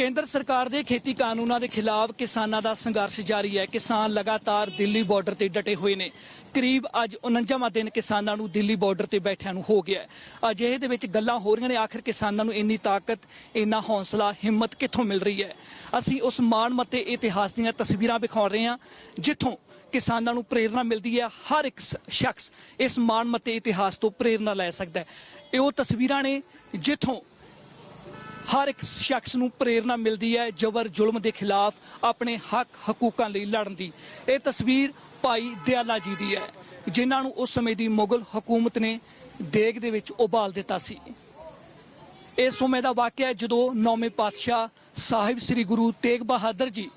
ਕੇਂਦਰ ਸਰਕਾਰ ਦੇ ਖੇਤੀ ਕਾਨੂੰਨਾਂ ਦੇ ਖਿਲਾਫ ਕਿਸਾਨਾਂ ਦਾ ਸੰਘਰਸ਼ ਜਾਰੀ ਹੈ। ਕਿਸਾਨ ਲਗਾਤਾਰ ਦਿੱਲੀ ਬਾਰਡਰ ਤੇ ਡਟੇ ਹੋਏ ਨੇ। ਕਰੀਬ ਅੱਜ 49ਵਾਂ ਦਿਨ ਕਿਸਾਨਾਂ ਨੂੰ ਦਿੱਲੀ ਬਾਰਡਰ ਤੇ ਬੈਠਿਆਂ ਨੂੰ ਹੋ ਗਿਆ ਅਜਿਹੇ ਦੇ ਵਿੱਚ ਗੱਲਾਂ ਹੋ ਰਹੀਆਂ ਨੇ। ਆਖਿਰ ਕਿਸਾਨਾਂ ਨੂੰ ਇੰਨੀ ਤਾਕਤ, ਇੰਨਾ ਹੌਸਲਾ, ਹਿੰਮਤ ਕਿੱਥੋਂ ਮਿਲ ਰਹੀ ਹੈ? ਅਸੀਂ ਉਸ ਮਾਣ ਮਤੇ ਇਤਿਹਾਸ ਦੀਆਂ ਤਸਵੀਰਾਂ ਵਿਖਾ ਰਹੇ ਹਾਂ, ਜਿੱਥੋਂ ਕਿਸਾਨਾਂ ਨੂੰ ਪ੍ਰੇਰਣਾ ਮਿਲਦੀ ਹੈ। ਹਰ ਇੱਕ ਸ- ਸ਼ਖਸ ਇਸ ਮਾਣ ਮਤੇ ਇਤਿਹਾਸ ਤੋਂ ਪ੍ਰੇਰਣਾ ਲੈ ਸਕਦਾ ਹੈ। ਇਹ ਉਹ ਤਸਵੀਰਾਂ ਨੇ ਜਿੱਥੋਂ ਹਰ ਇੱਕ ਸ਼ਖਸ ਨੂੰ ਪ੍ਰੇਰਣਾ ਮਿਲਦੀ ਹੈ ਜ਼ਬਰ ਜ਼ੁਲਮ ਦੇ ਖਿਲਾਫ ਆਪਣੇ ਹੱਕ ਹਕੂਕਾਂ ਲਈ ਲੜਨ ਦੀ। ਇਹ ਤਸਵੀਰ ਭਾਈ ਦਿਆਲਾ ਜੀ ਦੀ ਹੈ, ਜਿਨ੍ਹਾਂ ਨੂੰ ਉਸ ਸਮੇਂ ਦੀ ਮੁਗਲ ਹਕੂਮਤ ਨੇ ਦੇਗ ਦੇ ਵਿੱਚ ਉਬਾਲ ਦਿੱਤਾ ਸੀ। ਇਸ ਸਮੇਂ ਦਾ ਵਾਕਿਆ ਜਦੋਂ ਨੌਵੇਂ ਪਾਤਸ਼ਾਹ ਸਾਹਿਬ ਸ੍ਰੀ ਗੁਰੂ ਤੇਗ ਬਹਾਦਰ ਜੀ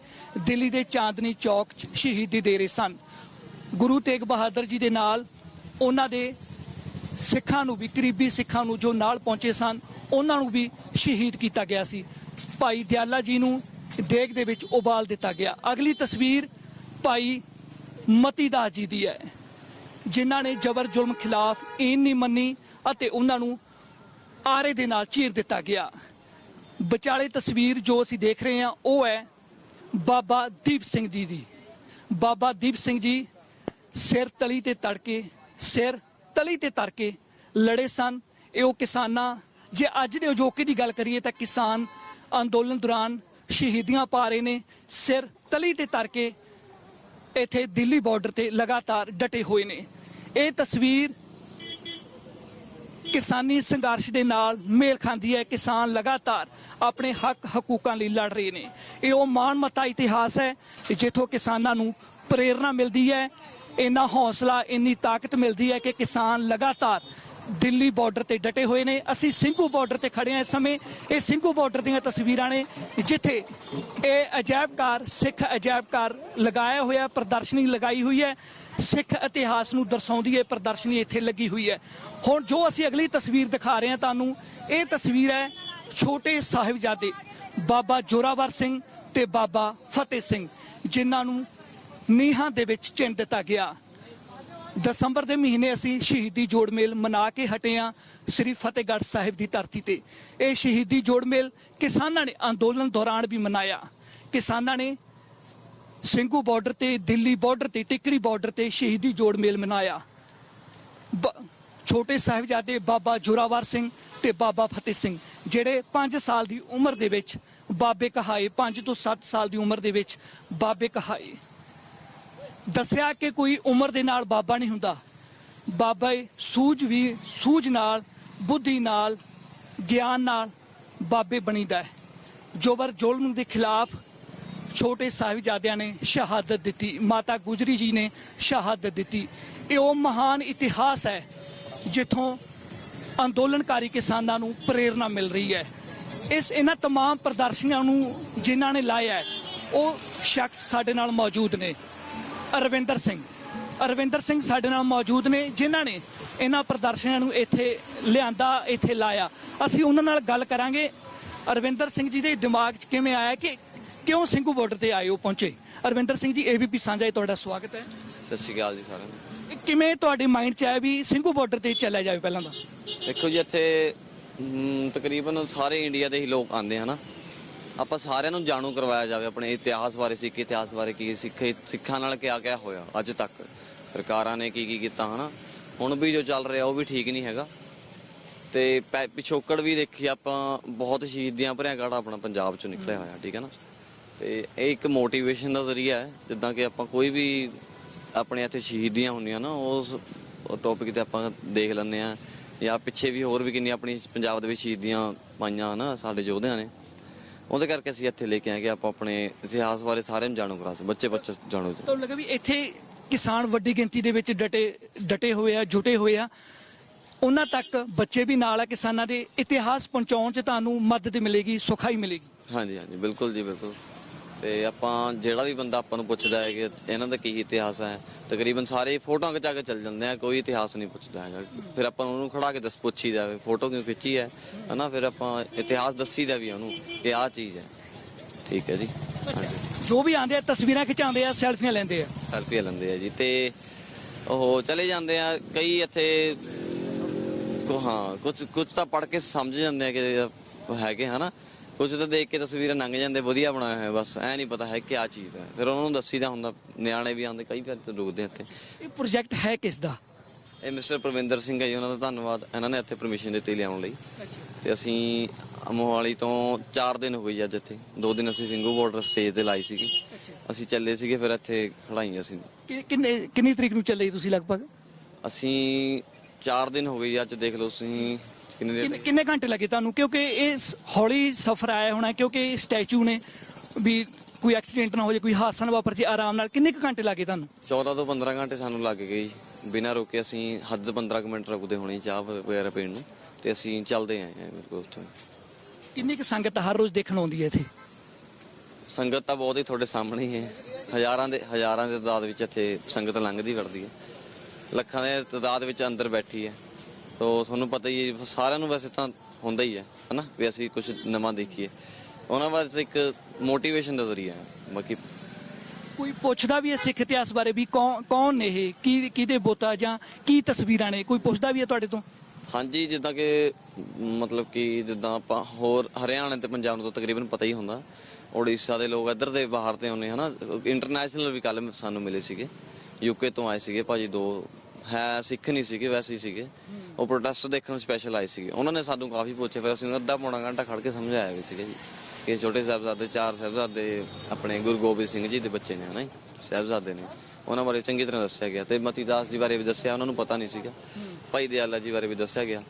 ਦਿੱਲੀ ਦੇ ਚਾਂਦਨੀ ਚੌਕ 'ਚ ਸ਼ਹੀਦੀ ਦੇ ਰਹੇ ਸਨ। ਗੁਰੂ ਤੇਗ ਬਹਾਦਰ ਜੀ ਦੇ ਨਾਲ ਉਹਨਾਂ ਦੇ ਸਿੱਖਾਂ ਨੂੰ ਵੀ ਕਰੀਬੀ ਸਿੱਖਾਂ ਨੂੰ ਜੋ ਨਾਲ ਪਹੁੰਚੇ ਸਨ, ਉਹਨਾਂ ਨੂੰ ਵੀ ਸ਼ਹੀਦ ਕੀਤਾ ਗਿਆ ਸੀ। ਭਾਈ ਦਿਆਲਾ ਜੀ ਨੂੰ ਦੇਗ ਦੇ ਵਿੱਚ ਉਬਾਲ ਦਿੱਤਾ ਗਿਆ। ਅਗਲੀ ਤਸਵੀਰ ਭਾਈ ਮਤੀਦਾਸ ਜੀ ਦੀ ਹੈ। ਜਿਨ੍ਹਾਂ ਨੇ ਜ਼ਬਰ ਜ਼ੁਲਮ ਖਿਲਾਫ ਈਨ ਨਹੀਂ ਮੰਨੀ ਅਤੇ ਉਹਨਾਂ ਨੂੰ ਆਰੇ ਦੇ ਨਾਲ ਚੀਰ ਦਿੱਤਾ ਗਿਆ। ਵਿਚਾਲੇ ਤਸਵੀਰ ਜੋ ਅਸੀਂ ਦੇਖ ਰਹੇ ਹਾਂ, ਉਹ ਹੈ ਬਾਬਾ ਦੀਪ ਸਿੰਘ ਜੀ ਦੀ। ਬਾਬਾ ਦੀਪ ਸਿੰਘ ਜੀ ਸਿਰ ਤਲੀ ਤੇ ਤੜਕੇ ਸਿਰ ਤਲੀ ਤੇ ਤਰ ਕੇ ਲੜੇ ਸਨ। ਇਹ ਉਹ ਕਿਸਾਨਾਂ, ਜੇ ਅੱਜ ਦੇ ਅਜੋਕੇ ਦੀ ਗੱਲ ਕਰੀਏ ਤਾਂ ਕਿਸਾਨ ਅੰਦੋਲਨ ਦੌਰਾਨ ਸ਼ਹੀਦੀਆਂ ਪਾ ਰਹੇ ਨੇ। ਸਿਰ ਤਲੀ ਤੇ ਤਰ ਕੇ ਇੱਥੇ ਦਿੱਲੀ ਬਾਰਡਰ ਤੇ ਲਗਾਤਾਰ ਡਟੇ ਹੋਏ ਨੇ। ਇਹ ਤਸਵੀਰ ਕਿਸਾਨੀ ਸੰਘਰਸ਼ ਦੇ ਨਾਲ ਮੇਲ ਖਾਂਦੀ ਹੈ। ਕਿਸਾਨ ਲਗਾਤਾਰ ਆਪਣੇ ਹੱਕ ਹਕੂਕਾਂ ਲਈ ਲੜ ਰਹੇ ਨੇ। ਇਹ ਉਹ ਮਾਣ ਮਤਾ ਇਤਿਹਾਸ ਹੈ ਜਿੱਥੋਂ ਕਿਸਾਨਾਂ ਨੂੰ ਪ੍ਰੇਰਣਾ ਮਿਲਦੀ ਹੈ। ਇੰਨਾ ਹੌਸਲਾ, ਇੰਨੀ ਤਾਕਤ ਮਿਲਦੀ ਹੈ ਕਿ ਕਿਸਾਨ ਲਗਾਤਾਰ ਦਿੱਲੀ ਬਾਰਡਰ ਤੇ ਡਟੇ ਹੋਏ ਨੇ। ਅਸੀਂ ਸਿੰਘੂ ਬਾਰਡਰ ਤੇ ਖੜੇ ਹਾਂ ਇਸ ਸਮੇਂ। ਇਹ ਸਿੰਘੂ ਬਾਰਡਰ ਦੀਆਂ ਤਸਵੀਰਾਂ ਨੇ, ਜਿੱਥੇ ਇਹ ਅਜਾਇਬ ਘਰ ਸਿੱਖ ਅਜਾਇਬ ਘਰ ਲਗਾਇਆ ਹੋਇਆ, ਪ੍ਰਦਰਸ਼ਨੀ ਲਗਾਈ ਹੋਈ ਹੈ। ਸਿੱਖ ਇਤਿਹਾਸ ਨੂੰ ਦਰਸਾਉਂਦੀ ਹੈ ਪ੍ਰਦਰਸ਼ਨੀ ਇੱਥੇ ਲੱਗੀ ਹੋਈ ਹੈ। ਹੁਣ ਜੋ ਅਸੀਂ ਅਗਲੀ ਤਸਵੀਰ ਦਿਖਾ ਰਹੇ ਹਾਂ ਤੁਹਾਨੂੰ, ਇਹ ਤਸਵੀਰ ਹੈ ਛੋਟੇ ਸਾਹਿਬਜ਼ਾਦੇ ਬਾਬਾ ਜੋਰਾਵਰ ਸਿੰਘ ਤੇ ਬਾਬਾ ਫਤਿਹ ਸਿੰਘ, ਜਿਨ੍ਹਾਂ ਨੂੰ ਨੀਹਾਂ ਦੇ ਵਿੱਚ ਚਿਣ ਦਿੱਤਾ ਗਿਆ। ਦਸੰਬਰ ਦੇ ਮਹੀਨੇ ਅਸੀਂ ਸ਼ਹੀਦੀ ਜੋੜ ਮੇਲ ਮਨਾ ਕੇ ਹਟੇ ਹਾਂ ਸ੍ਰੀ ਫਤਿਹਗੜ੍ਹ ਸਾਹਿਬ ਦੀ ਧਰਤੀ ਤੇ। ਇਹ ਸ਼ਹੀਦੀ ਜੋੜ ਮੇਲ ਕਿਸਾਨਾਂ ਨੇ ਅੰਦੋਲਨ ਦੌਰਾਨ ਵੀ ਮਨਾਇਆ। ਕਿਸਾਨਾਂ ਨੇ ਸਿੰਘੂ ਬਾਰਡਰ ਤੇ, ਦਿੱਲੀ ਬਾਰਡਰ ਤੇ, ਟਿਕਰੀ ਬਾਰਡਰ ਤੇ ਸ਼ਹੀਦੀ ਜੋੜ ਮੇਲ ਮਨਾਇਆ। ਬ- ਛੋਟੇ ਸਾਹਿਬਜ਼ਾਦੇ ਬਾਬਾ ਜੋਰਾਵਰ ਸਿੰਘ ਤੇ ਬਾਬਾ ਫਤਿਹ ਸਿੰਘ, ਜਿਹੜੇ 5 ਸਾਲ ਦੀ ਉਮਰ ਦੇ ਵਿੱਚ ਬਾਬੇ ਕਹਾਏ 5 ਤੋਂ 7 ਸਾਲ ਦੀ ਉਮਰ ਦੇ ਵਿੱਚ ਬਾਬੇ ਕਹਾਏ। ਦੱਸਿਆ ਕਿ ਕੋਈ ਉਮਰ ਦੇ ਨਾਲ ਬਾਬਾ ਨਹੀਂ ਹੁੰਦਾ ਬਾਬਾ ਇਹ ਸੂਝ ਵੀ ਸੂਝ ਨਾਲ ਬੁੱਧੀ ਨਾਲ ਗਿਆਨ ਨਾਲ ਬਾਬੇ ਬਣੀਦਾ ਹੈ ਜੋਬਰ ਜ਼ੁਲਮ ਦੇ ਖਿਲਾਫ ਛੋਟੇ ਸਾਹਿਬਜ਼ਾਦਿਆਂ ਨੇ ਸ਼ਹਾਦਤ ਦਿੱਤੀ ਮਾਤਾ ਗੁਜਰੀ ਜੀ ਨੇ ਸ਼ਹਾਦਤ ਦਿੱਤੀ ਇਹ ਉਹ ਮਹਾਨ ਇਤਿਹਾਸ ਹੈ ਜਿੱਥੋਂ ਅੰਦੋਲਨਕਾਰੀ ਕਿਸਾਨਾਂ ਨੂੰ ਪ੍ਰੇਰਣਾ ਮਿਲ ਰਹੀ ਹੈ ਇਸ ਇਹਨਾਂ तमाम ਪ੍ਰਦਰਸ਼ਨੀਆਂ ਨੂੰ ਜਿਨ੍ਹਾਂ ਨੇ ਲਾਇਆ ਹੈ ਉਹ ਸ਼ਖਸ ਸਾਡੇ ਨਾਲ ਮੌਜੂਦ ਨੇ ਅਰਵਿੰਦਰ ਸਿੰਘ। ਅਰਵਿੰਦਰ ਸਿੰਘ ਸਾਡੇ ਨਾਲ ਮੌਜੂਦ ਨੇ ਜਿਨ੍ਹਾਂ ਨੇ ਇਹਨਾਂ ਪ੍ਰਦਰਸ਼ਨੀਆਂ ਨੂੰ ਇੱਥੇ ਲਿਆਂਦਾ ਇੱਥੇ ਲਾਇਆ। ਅਸੀਂ ਉਹਨਾਂ ਨਾਲ ਗੱਲ ਕਰਾਂਗੇ। ਅਰਵਿੰਦਰ ਸਿੰਘ ਜੀ ਦੇ ਦਿਮਾਗ 'ਚ ਕਿਵੇਂ ਆਇਆ ਕਿ ਕਿਉਂ ਸਿੰਘੂ ਬਾਰਡਰ ਤੇ ਆਏ ਹੋ ਪਹੁੰਚੇ? ਅਰਵਿੰਦਰ ਸਿੰਘ ਜੀ ਏਬੀਪੀ ਸਾਂਝਾ ਤੁਹਾਡਾ ਸਵਾਗਤ ਹੈ। ਸਤਿ ਸ਼੍ਰੀ ਅਕਾਲ ਜੀ ਸਾਰਿਆਂ ਨੂੰ। ਕਿਵੇਂ ਤੁਹਾਡੇ ਮਾਈਂਡ 'ਚ ਆਇਆ ਵੀ ਸਿੰਘੂ ਬਾਰਡਰ ਤੇ ਚੱਲਿਆ ਜਾਵੇ ਪਹਿਲਾਂ ਤਾਂ? ਦੇਖੋ ਜੀ ਇੱਥੇ ਤਕਰੀਬਨ ਸਾਰੇ ਇੰਡੀਆ ਦੇ ਹੀ ਲੋਕ ਆਉਂਦੇ ਹਨ ਆਪਾਂ ਸਾਰਿਆਂ ਨੂੰ ਜਾਣੂ ਕਰਵਾਇਆ ਜਾਵੇ ਆਪਣੇ ਇਤਿਹਾਸ ਬਾਰੇ, ਸਿੱਖ ਇਤਿਹਾਸ ਬਾਰੇ, ਕੀ ਸਿੱਖ, ਸਿੱਖਾਂ ਨਾਲ ਕਿਆ ਕਿਆ ਹੋਇਆ ਅੱਜ ਤੱਕ। ਸਰਕਾਰਾਂ ਨੇ ਕੀ ਕੀ ਕੀਤਾ, ਹਨਾ? ਹੁਣ ਵੀ ਜੋ ਚੱਲ ਰਿਹਾ, ਉਹ ਵੀ ਠੀਕ ਨਹੀਂ ਹੈਗਾ। ਤੇ ਪੈ- ਪਿਛੋਕੜ ਵੀ ਦੇਖੀ ਆਪਾਂ, ਬਹੁਤ ਸ਼ਹੀਦੀਆਂ ਭਰਿਆ ਗਾੜਾ ਆਪਣਾ ਪੰਜਾਬ ਚੋਂ ਨਿਕਲਿਆ ਹੋਇਆ, ਠੀਕ ਹੈ ਨਾ? ਤੇ ਇਹ ਇੱਕ ਮੋਟੀਵੇਸ਼ਨ ਦਾ ਜ਼ਰੀਆ ਹੈ, ਜਿੱਦਾਂ ਕਿ ਆਪਾਂ ਕੋਈ ਵੀ ਆਪਣੇ ਇੱਥੇ ਸ਼ਹੀਦੀਆਂ ਹੁੰਦੀਆਂ ਨਾ ਉਸ ਟੌਪਿਕ ਤੇ ਆਪਾਂ ਦੇਖ ਲੈਂਦੇ ਆ ਜਾਂ ਪਿੱਛੇ ਵੀ ਹੋਰ ਵੀ ਕਿੰਨੀ ਆਪਣੀ ਪੰਜਾਬ ਦੇ ਵਿੱਚ ਸ਼ਹੀਦੀਆਂ ਪਾਈਆਂ ਨਾ ਸਾਡੇ ਯੋਧਿਆਂ ਨੇ। ਉਹਦੇ ਕਰਕੇ ਅਸੀਂ ਇੱਥੇ ਲੈ ਕੇ ਆਏ ਕਿ ਆਪਾਂ ਆਪਣੇ ਇਤਿਹਾਸ ਬਾਰੇ ਸਾਰਿਆਂ ਨੂੰ ਜਾਣੂ ਕਰਾ ਬੱਚੇ ਬੱਚੇ ਜਾਣੂ ਤੁਹਾਨੂੰ ਲੱਗਾ ਵੀ ਇੱਥੇ ਕਿਸਾਨ ਵੱਡੀ ਗਿਣਤੀ ਦੇ ਵਿੱਚ ਡਟੇ ਡਟੇ ਹੋਏ ਆ ਜੁਟੇ ਹੋਏ ਆ। ਉਹਨਾਂ ਤੱਕ ਬੱਚੇ ਵੀ ਨਾਲ ਆ ਕਿਸਾਨਾਂ ਦੇ ਇਤਿਹਾਸ ਪਹੁੰਚਾਉਣ 'ਚ ਤੁਹਾਨੂੰ ਮਦਦ ਮਿਲੇਗੀ ਸੁਖਾਈ ਮਿਲੇਗੀ। ਹਾਂਜੀ ਹਾਂਜੀ ਬਿਲਕੁਲ ਜੀ ਬਿਲਕੁਲ। ਤੇ ਆਪਾਂ ਜਿਹੜਾ ਵੀ ਬੰਦਾ ਆਪਾਂ ਨੂੰ ਪੁੱਛਦਾ ਹੈ ਕਿ ਇਹਨਾਂ ਦਾ ਕੀ ਇਤਿਹਾਸ ਹੈ ਤਕਰੀਬਨ ਸਾਰੇ ਫੋਟੋਆਂ ਖਿਚਾ ਕੇ ਚੱਲ ਜਾਂਦੇ ਆ ਕੋਈ ਇਤਿਹਾਸ ਨਹੀਂ ਪੁੱਛਦਾ ਹੈਗਾ। ਫਿਰ ਆਪਾਂ ਉਹਨੂੰ ਖੜਾ ਕੇ ਦੱਸ ਪੁੱਛੀ ਜਾਵੇ ਫੋਟੋ ਕਿਉਂ ਖਿੱਚੀ ਹੈ ਹਨਾ? ਫਿਰ ਆਪਾਂ ਇਤਿਹਾਸ ਦੱਸੀਦਾ ਵੀ ਉਹਨੂੰ ਕਿ ਆਹ ਚੀਜ਼ ਹੈ। ਠੀਕ ਹੈ ਜੀ। ਜੋ ਵੀ ਆਂਦੇ ਆ ਤਸਵੀਰਾਂ ਖਿਚਾਉਂਦੇ ਆ ਸੈਲਫੀਆਂ ਲੈਂਦੇ ਆ। ਸੈਲਫੀ ਲੈਂਦੇ ਆ ਜੀ। ਤੇ ਉਹ ਚਲੇ ਜਾਂਦੇ ਆ ਕਈ ਇੱਥੇ ਕੋ ਹਾਂ ਕੁਝ ਕੁਝ ਤਾਂ ਪੜ ਕੇ ਸਮਝ ਜਾਂਦੇ ਆ ਕਿ ਹੈਗੇ ਹਨਾ? ਕੁਝ ਤਾਂ ਦੇਖ ਕੇ ਤਸਵੀਰਾਂ ਲੰਘ ਜਾਂਦੇ ਵਧੀਆ ਬਣਾਇਆ ਹੋਇਆ ਬਸ ਐ ਨਹੀਂ ਪਤਾ ਹੈ ਕੀ ਚੀਜ਼ ਹੈ। ਫਿਰ ਉਹਨਾਂ ਨੂੰ ਦੱਸੀਦਾ ਹੁੰਦਾ ਨਿਆਣੇ ਵੀ ਆਉਂਦੇ ਕਈ ਵਾਰ ਤਾਂ ਰੁਕਦੇ ਇੱਥੇ। ਇਹ ਪ੍ਰੋਜੈਕਟ ਹੈ ਕਿਸ ਦਾ? ਇਹ ਮਿਸਟਰ ਪ੍ਰਵਿੰਦਰ ਸਿੰਘ ਹੈ ਜੀ ਉਹਨਾਂ ਦਾ ਧੰਨਵਾਦ ਇਹਨਾਂ ਨੇ ਇੱਥੇ ਪਰਮਿਸ਼ਨ ਦਿੱਤੀ ਲਿਆਉਣ ਲਈ। ਤੇ ਅਸੀਂ ਮੋਹਾਲੀ ਤੋਂ 4 ਦਿਨ ਹੋ ਗਏ ਅੱਜ ਇੱਥੇ। 2 ਦਿਨ ਅਸੀਂ ਸਿੰਘੂ ਬਾਰਡਰ ਸਟੇਜ ਤੇ ਲਾਈ ਸੀਗੀ। ਅਸੀਂ ਚੱਲੇ ਸੀਗੇ ਫਿਰ ਇੱਥੇ ਖੜਾਈ ਅਸੀਂ। ਕਿੰਨੇ ਕਿੰਨੀ ਤਰੀਕ ਨੂੰ ਚੱਲੇ ਤੁਸੀਂ ਲਗਭਗ? ਅਸੀਂ 4 ਦਿਨ ਹੋ ਗਏ ਅੱਜ ਦੇਖ ਲਓ ਤੁਸੀਂ। ਕਿੰਨੇ ਕਿੰਨੇ ਦਿਨ ਕਿੰਨੇ ਘੰਟੇ ਲੱਗੇ ਤੁਹਾਨੂੰ? ਕਿਉਂਕਿ ਇਹ ਸ- ਹੌਲੀ ਸਫ਼ਰ ਆਇਆ ਹੋਣਾ ਕਿਉਂਕਿ ਇਹ ਸਟੈਚੂ ਨੇ ਵੀ ਕੋਈ ਐਕਸੀਡੈਂਟ ਨਾ ਹੋ ਜਾਏ ਕੋਈ ਹਾਦਸਾ ਨਾ ਵਾਪਰ ਜੇ ਆਰਾਮ ਨਾਲ ਕਿੰਨੇ ਕੁ ਘੰਟੇ ਲੱਗੇ ਤੁਹਾਨੂੰ? 14 ਤੋਂ 15 ਘੰਟੇ ਸਾਨੂੰ ਲੱਗ ਗਏ ਜੀ। ਬਿਨਾਂ ਰੁਕੇ ਅਸੀਂ ਹੱਦ 15 ਕੁ ਮਿੰਟ ਰੁਕਦੇ ਹੋਣੇ ਚਾਹ ਵਗੈਰਾ ਪੀਣ ਨੂੰ। ਤੇ ਅਸੀਂ ਚੱਲਦੇ ਆਏ ਹਾਂ ਮੇਰੇ ਕੋਲ ਉੱਥੋਂ ਕਿੰਨੀ ਕੁ ਸੰਗਤ ਹਰ ਰੋਜ਼ ਦੇਖਣ ਆਉਂਦੀ ਹੈ ਇੱਥੇ? ਸੰਗਤ ਤਾਂ ਬਹੁਤ ਹੀ ਤੁਹਾਡੇ ਸਾਹਮਣੇ ਹੀ ਹੈ। ਹਜ਼ਾਰਾਂ ਦੇ ਹਜ਼ਾਰਾਂ ਦੇ ਤਾਦਾਦ ਵਿੱਚ ਇੱਥੇ ਸੰਗਤ ਲੰਘਦੀ ਵੜਦੀ ਹੈ। ਲੱਖਾਂ ਦੇ ਤਾਦਾਦ ਵਿੱਚ ਅੰਦਰ ਬੈਠੀ ਹੈ। ਤੋ ਤੁਹਾਨੂੰ ਪਤਾ ਹੀ ਹੈ ਸਾਰਿਆਂ ਨੂੰ ਵੈਸੇ ਤਾਂ ਹੁੰਦਾ ਹੀ ਹੈ ਹਨਾ ਵੀ ਅਸੀਂ ਕੁਝ ਨਵਾਂ ਦੇਖੀਏ। ਉਹਨਾਂ ਵਾਸਤੇ ਇੱਕ ਮੋਟੀਵੇਸ਼ਨ ਦਾ ਜ਼ਰੀਆ ਹੈ ਬਾਕੀ ਕੋਈ ਪੁੱਛਦਾ ਵੀ ਹੈ ਸਿੱਖ ਇਤਿਹਾਸ ਬਾਰੇ ਵੀ ਕੌਣ ਕੌਣ ਨੇ ਇਹ? ਕੀ ਕਿਹਦੇ ਬੋਤਾ ਜਾਂ ਕੀ ਤਸਵੀਰਾਂ ਨੇ? ਕੋਈ ਪੁੱਛਦਾ ਵੀ ਹੈ ਤੁਹਾਡੇ ਤੋਂ? ਹਾਂਜੀ ਜਿੱਦਾਂ ਕਿ ਮਤਲਬ ਕਿ ਜਿੱਦਾਂ ਆਪਾਂ ਹੋਰ ਹਰਿਆਣਾ ਤੇ ਪੰਜਾਬ ਨੂੰ ਤਾਂ ਤਕਰੀਬਨ ਪਤਾ ਹੀ ਹੁੰਦਾ। ਉੜੀਸਾ ਦੇ ਲੋਕ ਇੱਧਰ ਦੇ ਬਾਹਰ ਤੇ ਆਉਂਦੇ ਹਨਾ ਇੰਟਰਨੈਸ਼ਨਲ ਵੀ ਕੱਲ ਸਾਨੂੰ ਮਿਲੇ ਸੀਗੇ। ਯੂਕੇ ਤੋਂ ਆਏ ਸੀਗੇ ਭਾਜੀ ਦੋ ਹੈ ਸਿੱਖ ਨਹੀਂ ਸੀਗੇ ਵੈਸੇ ਹੀ ਸੀਗੇ। ਉਹ ਪ੍ਰੋਟੈਸਟ ਦੇਖਣ ਸਪੈਸ਼ਲ ਆਏ ਸੀਗੇ। ਉਹਨਾਂ ਨੇ ਸਾਨੂੰ ਕਾਫੀ ਪੁੱਛਿਆ ਫਿਰ ਅਸੀਂ ਉਹਨਾਂ ਅੱਧਾ ਪੌਣਾ ਘੰਟਾ ਖੜ ਕੇ ਸਮਝਾਇਆ ਵੀ ਸੀਗਾ ਜੀ ਕਿ ਛੋਟੇ ਸਾਹਿਬਜ਼ਾਦੇ ਚਾਰ ਸਾਹਿਬਜ਼ਾਦੇ ਆਪਣੇ ਗੁਰੂ ਗੋਬਿੰਦ ਸਿੰਘ ਜੀ ਦੇ ਬੱਚੇ ਨੇ ਹਨਾ ਸਾਹਿਬਜ਼ਾਦੇ ਨੇ। ਉਹਨਾਂ ਬਾਰੇ ਚੰਗੀ ਤਰ੍ਹਾਂ ਦੱਸਿਆ ਗਿਆ ਤੇ ਮਤੀ ਦਾਸ ਜੀ ਬਾਰੇ ਵੀ ਦੱਸਿਆ ਉਹਨਾਂ ਨੂੰ ਪਤਾ ਨਹੀਂ ਸੀਗਾ। ਭਾਈ ਦਿਆਲਾ ਜੀ ਬਾਰੇ ਵੀ ਦੱਸਿਆ ਗਿਆ।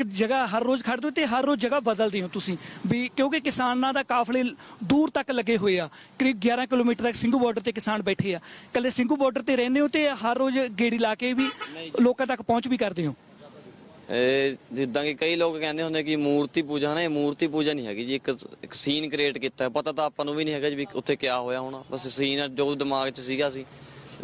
ਇੱਕ ਜਗ੍ਹਾ ਹਰ ਰੋਜ਼ ਖੜਦੇ ਹੋ ਤੇ ਹਰ ਰੋਜ਼ ਜਗ੍ਹਾ ਬਦਲਦੇ ਹੋ ਤੁਸੀਂ। ਵੀ ਕਿਉਂਕਿ ਕਿਸਾਨਾਂ ਦਾ ਕਾਫਲੇ ਦੂਰ ਤੱਕ ਲੱਗੇ ਹੋਏ ਆ। ਕਰੀਬ 11 ਕਿਲੋਮੀਟਰ ਤੱਕ ਸਿੰਘੂ ਬਾਰਡਰ ਤੇ ਕਿਸਾਨ ਬੈਠੇ ਆ। ਕੱਲੇ ਸਿੰਘੂ ਬਾਰਡਰ ਤੇ ਰਹਿੰਦੇ ਹੋ ਤੇ ਹਰ ਰੋਜ਼ ਗੇੜੀ ਲਾ ਕੇ ਵੀ ਲੋਕਾਂ ਤੱਕ ਪਹੁੰਚ ਵੀ ਕਰਦੇ ਹੋ? ਇਹ ਜਿੱਦਾਂ ਕਿ ਕਈ ਲੋਕ ਕਹਿੰਦੇ ਹੁੰਦੇ ਕਿ ਮੂਰਤੀ ਪੂਜਾ ਨਾ ਇਹ ਮੂਰਤੀ ਪੂਜਾ ਨਹੀਂ ਹੈਗੀ ਜੀ। ਇੱਕ ਇੱਕ ਸੀਨ ਕ੍ਰੀਏਟ ਕੀਤਾ। ਪਤਾ ਤਾਂ ਆਪਾਂ ਨੂੰ ਵੀ ਨਹੀਂ ਹੈਗਾ ਜੀ ਵੀ ਉੱਥੇ ਕੀ ਹੋਇਆ ਹੋਣਾ। ਬਸ ਸੀਨ ਜੋ ਦਿਮਾਗ 'ਚ ਸੀਗਾ ਸੀ।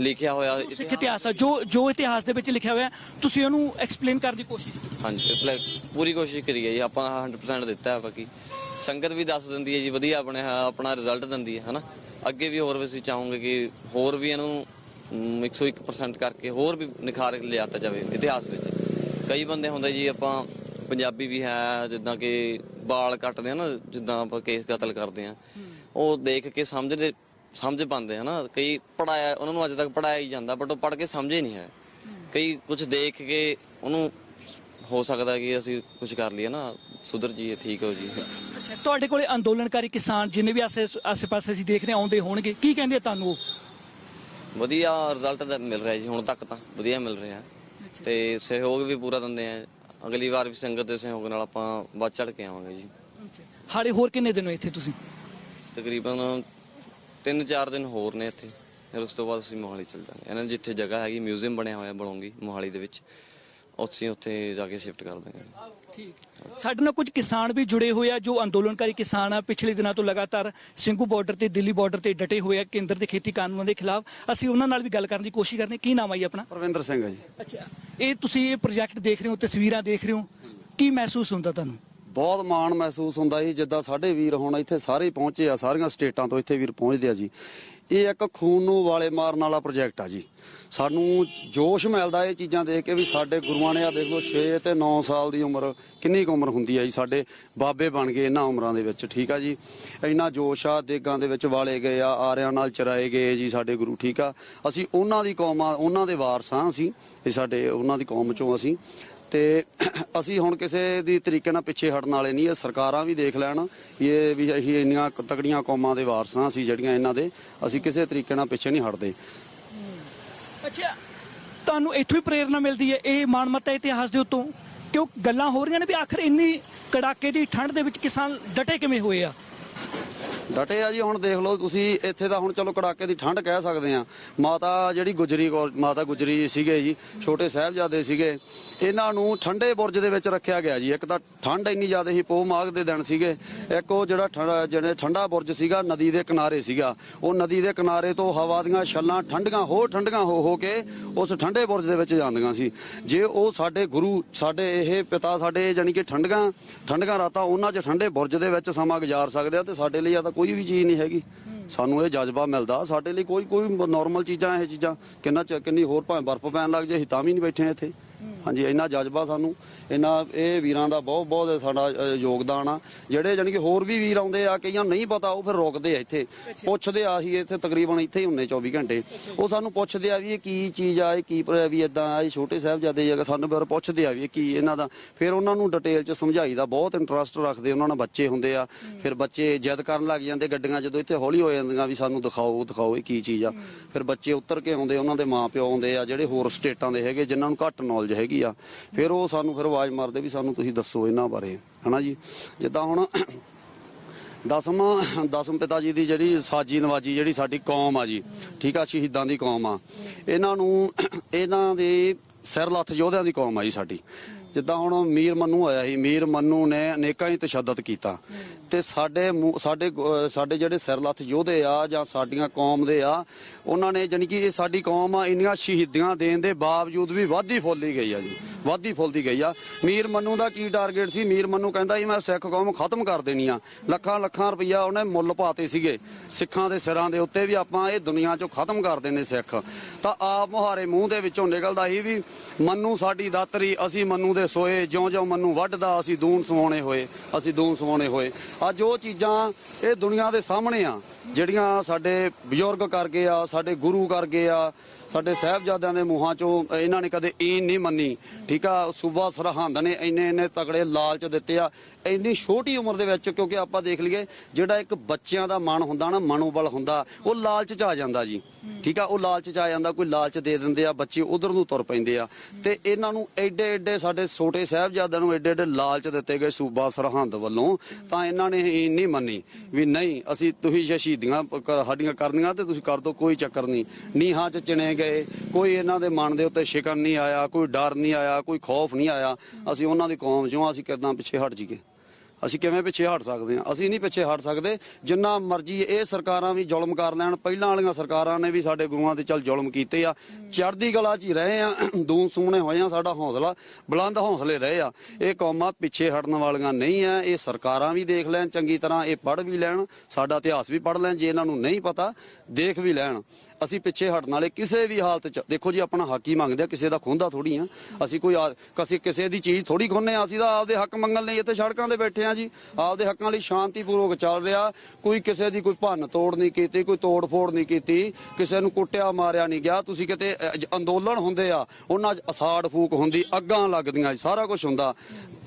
ਲਿਖਿਆ ਹੋਇਆ ਸਿੱਖ ਇਤਿਹਾਸ ਆ ਜੋ ਜੋ ਇਤਿਹਾਸ ਦੇ ਵਿੱਚ ਲਿਖਿਆ ਹੋਇਆ ਤੁਸੀਂ ਉਹਨੂੰ ਐਕਸਪਲੇਨ ਕਰਨ ਦੀ ਕੋਸ਼ਿਸ਼। ਹਾਂਜੀ ਪਲੇ- ਪੂਰੀ ਕੋਸ਼ਿਸ਼ ਕਰੀ ਹੈ ਜੀ ਆਪਾਂ 100% ਦਿੱਤਾ ਹੈ ਬਾਕੀ। ਸੰਗਤ ਵੀ ਦੱਸ ਦਿੰਦੀ ਹੈ ਜੀ ਵਧੀਆ ਆਪਣੇ ਆਪਣਾ ਰਿਜ਼ਲਟ ਦਿੰਦੀ ਹੈ ਹਨਾ? ਅੱਗੇ ਵੀ ਹੋਰ ਵੀ ਅਸੀਂ ਚਾਹੋਗੇ ਕਿ ਹੋਰ ਵੀ ਇਹਨੂੰ ਮ, 101% ਕਰਕੇ ਹੋਰ ਵੀ ਨਿਖਾਰ ਲਿਆਤਾ ਜਾਵੇ ਇਤਿਹਾਸ ਵਿੱਚ। ਕਈ ਬੰਦੇ ਹੁੰਦੇ ਜੀ ਆਪਾਂ ਪੰਜਾਬੀ ਵੀ ਹੈ ਜਿੱਦਾਂ ਕਿ ਬਾਲ ਕੱਟਦੇ ਆ ਨਾ ਜਿੱਦਾਂ ਆਪਾਂ ਕੇਸ ਕਤਲ ਕਰਦੇ ਆ। ਉਹ ਦੇਖ ਕੇ ਸਮਝਦੇ ਸਮਝ ਪਾਉਂਦੇ ਹਨਾ ਕਈ ਪੜਾਇਆ ਉਹਨਾਂ ਨੂੰ ਅੱਜ ਤੱਕ ਪੜਾਇਆ ਹੀ ਜਾਂਦਾ ਬਟ ਉਹ ਪੜ ਕੇ ਸਮਝੇ ਨਹੀਂ ਹੈ। ਕਈ ਕੁਝ ਦੇਖ ਕੇ ਉਹਨੂੰ ਹੋ ਸਕਦਾ ਕਿ ਅਸੀਂ ਕੁਝ ਕਰ ਲਈਏ ਨਾ। ਸੁਧਰ ਜੀਏ ਠੀਕ ਹੋ ਜੀ ਅੱਛਾ ਤੁਹਾਡੇ ਕੋਲੇ ਅੰਦੋਲਨਕਾਰੀ ਕਿਸਾਨ ਜਿੰਨੇ ਵੀ ਆਸੇ ਆਸੇ ਪਾਸੇ ਅਸੀਂ ਦੇਖਦੇ ਆਉਂਦੇ ਹੋਣਗੇ। ਕੀ ਕਹਿੰਦੇ ਆ ਤੁਹਾਨੂੰ ਉਹ? ਵਧੀਆ ਰਿਜ਼ਲਟ ਤਾਂ ਮਿਲ ਰਿਹਾ ਜੀ ਹੁਣ ਤੱਕ ਤਾਂ ਵਧੀਆ ਮਿਲ ਰਿਹਾ। ਤੇ ਸਹਿਯੋਗ ਵੀ ਪੂਰਾ ਦਿੰਦੇ ਆ। ਅਗਲੀ ਵਾਰ ਵੀ ਸੰਗਤ ਦੇ ਸਹਿਯੋਗ ਨਾਲ ਆਪਾਂ ਵੱਧ ਚੜ ਕੇ ਆਵਾਂਗੇ ਜੀ। ਹਾਲੇ ਹੋਰ ਕਿੰਨੇ ਦਿਨ ਇੱਥੇ ਤੁਸੀਂ? ਤਕਰੀਬਨ 3-4 ਦਿਨ ਹੋਰ ਨੇ ਇੱਥੇ। ਫਿਰ ਉਸ ਤੋਂ ਬਾਅਦ ਅਸੀਂ ਮੋਹਾਲੀ ਚਲ ਜਾਵਾਂਗੇ ਇਹਨਾਂ ਦੀ ਜਿੱਥੇ ਜਗ੍ਹਾ ਹੈਗੀ ਮਿਊਜ਼ੀਅਮ ਬਣਿਆ ਹੋਇਆ ਬਣਾਉਂਗੀ ਮੋਹਾਲੀ ਦੇ ਵਿੱਚ। ਉੱਥੇ ਉੱਥੇ ਜਾ ਕੇ ਸ਼ਿਫਟ ਕਰ ਦਾਂਗੇ ਠੀਕ। ਸਾਡੇ ਨਾਲ ਕੁਝ ਕਿਸਾਨ ਵੀ ਜੁੜੇ ਹੋਏ ਆ ਜੋ ਅੰਦੋਲਨਕਾਰੀ ਕਿਸਾਨ ਆ। ਪਿਛਲੇ ਦਿਨਾਂ ਤੋਂ ਲਗਾਤਾਰ ਸਿੰਘੂ ਬਾਰਡਰ ਤੇ ਦਿੱਲੀ ਬਾਰਡਰ ਤੇ ਡਟੇ ਹੋਏ ਆ ਕੇਂਦਰ ਦੇ ਖੇਤੀ ਕਾਨੂੰਨਾਂ ਦੇ ਖਿਲਾਫ। ਅਸੀਂ ਉਹਨਾਂ ਨਾਲ ਵੀ ਗੱਲ ਕਰਨ ਦੀ ਕੋਸ਼ਿਸ਼ ਕਰਦੇ ਹਾਂ। ਕੀ ਨਾਮ ਆ ਜੀ ਆਪਣਾ? ਪਰਵਿੰਦਰ ਸਿੰਘ ਹੈ ਜੀ। ਅੱਛਾ। ਇਹ ਤੁਸੀਂ ਇਹ ਪ੍ਰੋਜੈਕਟ ਦੇਖ ਰਹੇ ਹੋ ਤਸਵੀਰਾਂ ਦੇਖ ਰਹੇ ਹੋ। ਕੀ ਮਹਿਸੂਸ ਹੁੰਦਾ ਤੁਹਾਨੂੰ? ਬਹੁਤ ਮਾਣ ਮਹਿਸੂਸ ਹੁੰਦਾ ਸੀ, ਜਿੱਦਾਂ ਸਾਡੇ ਵੀਰ ਹੁਣ ਇੱਥੇ ਸਾਰੇ ਪਹੁੰਚੇ ਆ, ਸਾਰੀਆਂ ਸਟੇਟਾਂ ਤੋਂ ਇੱਥੇ ਵੀਰ ਪਹੁੰਚਦੇ ਆ ਜੀ। ਇਹ ਇੱਕ ਖੂਨ ਨੂੰ ਵਾਲੇ ਮਾਰਨ ਵਾਲਾ ਪ੍ਰੋਜੈਕਟ ਆ ਜੀ। ਸਾਨੂੰ ਜੋਸ਼ ਮਿਲਦਾ ਇਹ ਚੀਜ਼ਾਂ ਦੇਖ ਕੇ ਵੀ ਸਾਡੇ ਗੁਰੂਆਂ ਨੇ ਆ ਦੇਖ ਲਓ 6 ਤੇ 9 ਸਾਲ ਦੀ ਉਮਰ, ਕਿੰਨੀ ਕੁ ਉਮਰ ਹੁੰਦੀ ਆ ਜੀ ਸਾਡੇ ਬਾਬੇ ਬਣ ਗਏ ਇਹਨਾਂ ਉਮਰਾਂ ਦੇ ਵਿੱਚ, ਠੀਕ ਆ ਜੀ? ਇੰਨਾ ਜੋਸ਼ ਆ, ਦੇਗਾਂ ਦੇ ਵਿੱਚ ਵਾਲੇ ਗਏ ਆ, ਆਰਿਆਂ ਨਾਲ ਚਰਾਏ ਗਏ ਜੀ ਸਾਡੇ ਗੁਰੂ, ਠੀਕ ਆ? ਅਸੀਂ ਉਹਨਾਂ ਦੀ ਕੌਮ ਆ ਉਹਨਾਂ ਦੇ ਵਾਰਸ ਆ ਅਸੀਂ, ਇਹ ਸਾਡੇ, ਉਹਨਾਂ ਦੀ ਕੌਮ ਚੋਂ ਅਸੀਂ। ਤੇ ਅਸੀਂ ਹੁਣ ਕਿਸੇ ਦੀ ਤਰੀਕੇ ਨਾਲ ਪਿੱਛੇ ਹਟਣ ਵਾਲੇ ਨਹੀਂ ਇਹ ਸਰਕਾਰਾਂ ਵੀ ਦੇਖ ਲੈਣ ਇਹ ਵੀ ਅਸੀਂ ਇੰਨੀਆਂ ਤਕੜੀਆਂ ਕੌਮਾਂ ਦੇ ਵਾਰਸਾਂ ਅਸੀਂ ਜਿਹੜੀਆਂ ਇਹਨਾਂ ਦੇ ਅਸੀਂ ਕਿਸੇ ਤਰੀਕੇ ਨਾਲ ਪਿੱਛੇ ਨਹੀਂ ਹਟਦੇ। ਅੱਛਾ ਤੁਹਾਨੂੰ ਇੱਥੋਂ ਹੀ ਪ੍ਰੇਰਣਾ ਮਿਲਦੀ ਹੈ ਇਹ ਮਾਨਮੱਤਾ ਇਤਿਹਾਸ ਦੇ ਉੱਤੋਂ? ਕਿਉਂ ਗੱਲਾਂ ਹੋ ਰਹੀਆਂ ਨੇ ਵੀ ਆਖਰ ਇੰਨੀ ਕੜਾਕੇ ਦੀ ਠੰਡ ਦੇ ਵਿੱਚ ਕਿਸਾਨ ਡਟੇ ਕਿਵੇਂ ਹੋਏ ਆ? ਡਟੇ ਆ ਜੀ ਹੁਣ ਦੇਖ ਲਓ ਤੁਸੀਂ ਇੱਥੇ ਤਾਂ ਹੁਣ ਚਲੋ ਕੜਾਕੇ ਦੀ ਠੰਡ ਕਹਿ ਸਕਦੇ ਆ। ਮਾਤਾ ਜਿਹੜੀ ਗੁਜਰੀ ਮਾਤਾ ਗੁਜਰੀ ਸੀਗੇ ਜੀ ਛੋਟੇ ਸਾਹਿਬਜ਼ਾਦੇ ਸੀਗੇ। ਇਹਨਾਂ ਨੂੰ ਠੰਡੇ ਬੁਰਜ ਦੇ ਵਿੱਚ ਰੱਖਿਆ ਗਿਆ ਜੀ। ਇੱਕ ਤਾਂ ਠੰਡ ਇੰਨੀ ਜ਼ਿਆਦਾ ਸੀ ਪੋ ਮਾਘ ਦੇ ਦਿਨ ਸੀਗੇ। ਇੱਕ ਉਹ ਜਿਹੜਾ ਠੰਡਾ- ਜਿਹੜੇ ਠੰਡਾ ਬੁਰਜ ਸੀਗਾ, ਨਦੀ ਦੇ ਕਿਨਾਰੇ ਸੀਗਾ। ਉਹ ਨਦੀ ਦੇ ਕਿਨਾਰੇ ਤੋਂ ਹਵਾ ਦੀਆਂ ਛੱਲਾਂ ਠੰਡੀਆਂ ਹੋ ਠੰਡੀਆਂ ਹੋ ਹੋ ਕੇ ਉਸ ਠੰਡੇ ਬੁਰਜ ਦੇ ਵਿੱਚ ਜਾਂਦੀਆਂ ਸੀ। ਜੇ ਉਹ ਸਾਡੇ ਗੁਰੂ, ਸਾਡੇ ਇਹ ਪਿਤਾ, ਸਾਡੇ ਜਾਨੀ ਕਿ ਠੰਡੀਆਂ ਠੰਡੀਆਂ ਰਾਤਾਂ ਉਹਨਾਂ 'ਚ ਠੰਡੇ ਬੁਰਜ ਦੇ ਵਿੱਚ ਸਮਾਂ ਗੁਜ਼ਾਰ ਸਕਦੇ ਆ ਤੇ ਸਾਡੇ ਲਈ ਆ ਤਾਂ ਕੋਈ ਵੀ ਚੀਜ਼ ਨਹੀਂ ਹੈਗੀ। ਸਾਨੂੰ ਇਹ ਜਜ਼ਬਾ ਮਿਲਦਾ। ਸਾਡੇ ਲਈ ਕੋਈ ਕੋਈ ਨਾਰਮਲ ਚੀਜ਼ਾਂ, ਇਹ ਚੀਜ਼ਾਂ ਕਿੰਨਾ ਚ- ਕਿੰਨੀ ਹੋਰ ਭਾਵੇਂ ਬਰਫ਼ ਪੈਣ ਲੱਗ ਜੇ ਅਸੀਂ ਤਾਂ ਵੀ ਨਹੀਂ ਬੈਠੇ ਇੱਥੇ। ਹਾਂਜੀ ਇੰਨਾ ਜਜ਼ਬਾ ਸਾਨੂੰ ਇਹਨਾਂ ਇਹ ਵੀਰਾਂ ਦਾ ਬਹੁਤ ਬਹੁਤ ਸਾਡਾ ਯੋਗਦਾਨ ਆ। ਜਿਹੜੇ ਜਾਨੀ ਕਿ ਹੋਰ ਵੀ ਵੀਰ ਆਉਂਦੇ ਆ ਕਈਆਂ ਨਹੀਂ ਪਤਾ ਉਹ ਫਿਰ ਰੁਕਦੇ ਆ ਇੱਥੇ। ਪੁੱਛਦੇ ਆ ਅਸੀਂ ਇੱਥੇ ਤਕਰੀਬਨ ਇੱਥੇ ਹੀ ਹੁੰਨੇ 24 ਘੰਟੇ। ਉਹ ਸਾਨੂੰ ਪੁੱਛਦੇ ਆ ਵੀ ਇਹ ਕੀ ਚੀਜ਼ ਆ ਇਹ ਕੀ ਵੀ ਇਦਾਂ ਆ ਇਹ ਛੋਟੇ ਸਾਹਿਬਜ਼ਾਦੇ ਜਗ੍ਹਾ ਸਾਨੂੰ ਫਿਰ ਪੁੱਛਦੇ ਆ ਵੀ ਇਹ ਕੀ ਇਹਨਾਂ ਦਾ ਫਿਰ ਉਹਨਾਂ ਨੂੰ ਡਿਟੇਲ ਚ ਸਮਝਾਈਦਾ ਬਹੁਤ ਇੰਟਰਸਟ ਰੱਖਦੇ ਉਹਨਾਂ ਨਾਲ ਬੱਚੇ ਹੁੰਦੇ ਆ। ਫਿਰ ਬੱਚੇ ਜਿੱਦ ਕਰਨ ਲੱਗ ਜਾਂਦੇ ਗੱਡੀਆਂ ਜਦੋਂ ਇੱਥੇ ਹੌਲੀ ਹੋ ਜਾਂਦੀਆਂ ਵੀ ਸਾਨੂੰ ਦਿਖਾਓ ਦਿਖਾਓ ਇਹ ਕੀ ਚੀਜ਼ ਆ। ਫਿਰ ਬੱਚੇ ਉੱਤਰ ਕੇ ਆਉਂਦੇ ਉਹਨਾਂ ਦੇ ਮਾਪਿਓ ਆਉਂਦੇ ਆ ਜਿਹੜੇ ਹੋਰ ਸਟੇਟਾਂ ਦੇ ਹੈਗੇ ਜਿਨ੍ਹਾਂ ਨੂੰ ਘੱਟ ਨੌਲੇਜ ਹੈਗੀ ਆ, ਫਿਰ ਉਹ ਸਾਨੂੰ ਫਿਰ ਆਵਾਜ਼ ਮਾਰਦੇ ਵੀ ਸਾਨੂੰ ਤੁਸੀਂ ਦੱਸੋ ਇਹਨਾਂ ਬਾਰੇ, ਹਨਾ ਜੀ? ਜਿੱਦਾਂ ਹੁਣ ਦਸਮ ਦਸਮ ਪਿਤਾ ਜੀ ਦੀ ਜਿਹੜੀ ਸਾਜੀ ਨਵਾਜੀ ਜਿਹੜੀ ਸਾਡੀ ਕੌਮ ਆ ਜੀ, ਠੀਕ ਆ, ਸ਼ਹੀਦਾਂ ਦੀ ਕੌਮ ਆ, ਇਹਨਾਂ ਨੂੰ, ਇਹਨਾਂ ਦੇ ਸਿਰ ਲੱਥ ਯੋਧਿਆਂ ਦੀ ਕੌਮ ਆ ਜੀ ਸਾਡੀ। ਜਿੱਦਾਂ ਹੁਣ ਮੀਰ ਮੰਨੂ ਆਇਆ ਸੀ, ਮੀਰ ਮੰਨੂ ਨੇ ਅਨੇਕਾਂ ਹੀ ਤਸ਼ੱਦਦ ਕੀਤਾ। ਤੇ ਸਾਡੇ ਮੂੰਹ- ਸਾਡੇ ਅਹ ਸਾਡੇ ਜਿਹੜੇ ਸਿਰ ਲੱਥ ਯੋਧੇ ਆ ਜਾਂ ਸਾਡੀਆਂ ਕੌਮ ਦੇ ਆ, ਉਹਨਾਂ ਨੇ ਜਾਨੀ ਕਿ ਇਹ ਸਾਡੀ ਕੌਮ ਆ, ਇੰਨੀਆਂ ਸ਼ਹੀਦੀਆਂ ਦੇਣ ਦੇ ਬਾਵਜੂਦ ਵੀ ਵਾਧੀ ਫੁੱਲੀ ਗਈ ਆ ਜੀ, ਵਾਧੀ ਫੁੱਲਦੀ ਗਈ ਆ। ਮੀਰ ਮੰਨੂ ਦਾ ਕੀ ਟਾਰਗੇਟ ਸੀ? ਮੀਰ ਮੰਨੂ ਕਹਿੰਦਾ ਜੀ, ਮੈਂ ਸਿੱਖ ਕੌਮ ਖਤਮ ਕਰ ਦੇਣੀ ਆ। ਲੱਖਾਂ ਲੱਖਾਂ ਰੁਪਈਆ ਉਹਨੇ ਮੁੱਲ ਪਾਤੇ ਸੀਗੇ, ਸਿੱਖਾਂ ਦੇ ਸਿਰਾਂ ਦੇ ਉੱਤੇ ਵੀ ਆਪਾਂ ਇਹ ਦੁਨੀਆ ਚੋਂ ਖਤਮ ਕਰ ਦੇਣੇ ਸਿੱਖ। ਤਾਂ ਆਪ ਮੁਹਾਰੇ ਮੂੰਹ ਦੇ ਵਿੱਚੋਂ ਨਿਕਲਦਾ ਸੀ ਵੀ ਮੰਨੂ ਸਾਡੀ ਦਾਤਰੀ, ਅਸੀਂ ਮੰਨੂ ਦੇ ਸੋਏ, ਜਿਉਂ-ਜਿਉਂ ਮੈਨੂੰ ਵੱਢਦਾ, ਅਸੀਂ ਦੂਨ ਸਵਾਉਣੇ ਹੋਏ, ਅਸੀਂ ਦੂਨ ਸਵਾਉਣੇ ਹੋਏ। ਅੱਜ ਉਹ ਚੀਜ਼ਾਂ ਇਹ ਦੁਨੀਆ ਦੇ ਸਾਹਮਣੇ ਆ। ਜਿਹੜੀਆਂ ਸਾਡੇ ਬਜ਼ੁਰਗ ਕਰ ਗਏ ਆ, ਸਾਡੇ ਗੁਰੂ ਕਰ ਗਏ ਆ, ਸਾਡੇ ਸਾਹਿਬਜ਼ਾਦਿਆਂ ਦੇ ਮੂੰਹਾਂ ਚੋਂ ਇਹਨਾਂ ਨੇ ਕਦੇ ਈਨ ਨਹੀਂ ਮੰਨੀ। ਠੀਕ ਆ, ਸੂਬਾ ਸਰਹੰਦ ਨੇ ਇੰਨੇ ਇੰਨੇ ਤਕੜੇ ਲਾਲਚ ਦਿੱਤੇ ਆ, ਇੰਨੀ ਛੋਟੀ ਉਮਰ ਦੇ ਵਿੱਚ ਕਿਉਂਕਿ ਆਪਾਂ ਦੇਖ ਲਈਏ, ਜਿਹੜਾ ਇੱਕ ਬੱਚਿਆਂ ਦਾ ਮਨ ਹੁੰਦਾ ਨਾ, ਮਨੋਬਲ ਹੁੰਦਾ, ਉਹ ਲਾਲਚ ਚ ਆ ਜਾਂਦਾ ਜੀ। ਠੀਕ ਆ, ਉਹ ਲਾਲਚ ਚ ਆ ਜਾਂਦਾ, ਕੋਈ ਲਾਲਚ ਦੇ ਦਿੰਦੇ ਆ, ਬੱਚੇ ਉਧਰ ਨੂੰ ਤੁਰ ਪੈਂਦੇ ਆ। ਤੇ ਇਹਨਾਂ ਨੂੰ ਐਡੇ ਐਡੇ ਸਾਡੇ ਛੋਟੇ ਸਾਹਿਬਜ਼ਾਦਿਆਂ ਨੂੰ ਐਡੇ ਐਡੇ ਲਾਲਚ ਦਿੱਤੇ ਗਏ ਸੂਬਾ ਸਰਹੰਦ ਵੱਲੋਂ, ਤਾਂ ਇਹਨਾਂ ਨੇ ਇਹ ਨਹੀਂ ਮੰਨੀ ਵੀ ਨਹੀਂ, ਅਸੀਂ ਤੁਸੀਂ ਜੇ ਸ਼ਹੀਦੀਆਂ ਸਾਡੀਆਂ ਕਰਨੀਆਂ ਤੇ ਤੁਸੀਂ ਕਰ ਦੋ, ਕੋਈ ਚੱਕਰ ਨਹੀਂ। ਨੀਹਾਂ ਚ ਚਿਣੇ ਗਏ, ਕੋਈ ਇਹਨਾਂ ਦੇ ਮਨ ਦੇ ਉੱਤੇ ਸ਼ਿਕਨ ਨਹੀਂ ਆਇਆ, ਕੋਈ ਡਰ ਨਹੀਂ ਆਇਆ, ਕੋਈ ਖੌਫ ਨਹੀਂ ਆਇਆ। ਅਸੀਂ ਉਹਨਾਂ ਦੀ ਕੌਮ ਚੋਂ ਅਸੀਂ ਕਿਦਾਂ ਪਿੱਛੇ ਹਟ ਜਾਈਏ? ਅਸੀਂ ਕਿਵੇਂ ਪਿੱਛੇ ਹਟ ਸਕਦੇ ਹਾਂ? ਅਸੀਂ ਨਹੀਂ ਪਿੱਛੇ ਹਟ ਸਕਦੇ। ਜਿੰਨਾ ਮਰਜ਼ੀ ਇਹ ਸਰਕਾਰਾਂ ਵੀ ਜ਼ੁਲਮ ਕਰ ਲੈਣ, ਪਹਿਲਾਂ ਵਾਲੀਆਂ ਸਰਕਾਰਾਂ ਨੇ ਵੀ ਸਾਡੇ ਗੁਰੂਆਂ ਤੇ ਚੱਲ ਜ਼ੁਲਮ ਕੀਤੇ ਆ। ਚੜ੍ਹਦੀ ਕਲਾ 'ਚ ਹੀ ਰਹੇ ਆ ਦੂਨ ਸੂਣੇ ਹੋਏ ਆ ਸਾਡਾ ਹੌਸਲਾ, ਬੁਲੰਦ ਹੌਸਲੇ ਰਹੇ ਆ। ਇਹ ਕੌਮਾਂ ਪਿੱਛੇ ਹਟਣ ਵਾਲੀਆਂ ਨਹੀਂ ਆ, ਇਹ ਸਰਕਾਰਾਂ ਵੀ ਦੇਖ ਲੈਣ, ਚੰਗੀ ਤਰ੍ਹਾਂ ਇਹ ਪੜ੍ਹ ਵੀ ਲੈਣ, ਸਾਡਾ ਇਤਿਹਾਸ ਵੀ ਪੜ੍ਹ ਲੈਣ, ਜੇ ਇਹਨਾਂ ਨੂੰ ਨਹੀਂ ਪਤਾ, ਦੇਖ ਵੀ ਲੈਣ। ਅਸੀਂ ਪਿੱਛੇ ਹਟਣ ਵਾਲੇ ਕਿਸੇ ਵੀ ਹਾਲਤ 'ਚ, ਦੇਖੋ ਜੀ ਆਪਣਾ ਹੱਕ ਹੀ ਮੰਗਦੇ ਆ, ਕਿਸੇ ਦਾ ਖੁੰਦਾ ਥੋੜੀ ਆ। ਅਸੀਂ ਕੋਈ ਕਿਸੇ ਕਿਸੇ ਦੀ ਚੀਜ਼ ਥੋੜੀ ਖੋਨੇ ਆ, ਅਸੀਂ ਤਾਂ ਆਪਦੇ ਹੱਕ ਮੰਗਣ ਲਈ ਇੱਥੇ ਸੜਕਾਂ ਤੇ ਬੈਠੇ ਆ ਜੀ। ਆਪਦੇ ਹੱਕਾਂ ਲਈ ਸ਼ਾਂਤੀਪੂਰਵਕ ਚੱਲ ਰਿਹਾ। ਕੋਈ ਕਿਸੇ ਦੀ ਕੋਈ ਭੰਨ ਤੋੜ ਨਹੀਂ ਕੀਤੀ, ਕੋਈ ਤੋੜ ਫੋੜ ਨਹੀਂ ਕੀਤੀ। ਕਿਸੇ ਨੂੰ ਕੁੱਟਿਆ, ਮਾਰਿਆ ਨਹੀਂ ਗਿਆ। ਤੁਸੀਂ ਕਿਤੇ ਅੰਦੋਲਨ ਹੁੰਦੇ ਆ, ਉਹਨਾਂ 'ਚ ਅਸਾੜ ਫੂਕ ਹੁੰਦੀ, ਅੱਗਾਂ ਲੱਗਦੀਆਂ ਸਾਰਾ ਕੁਝ ਹੁੰਦਾ।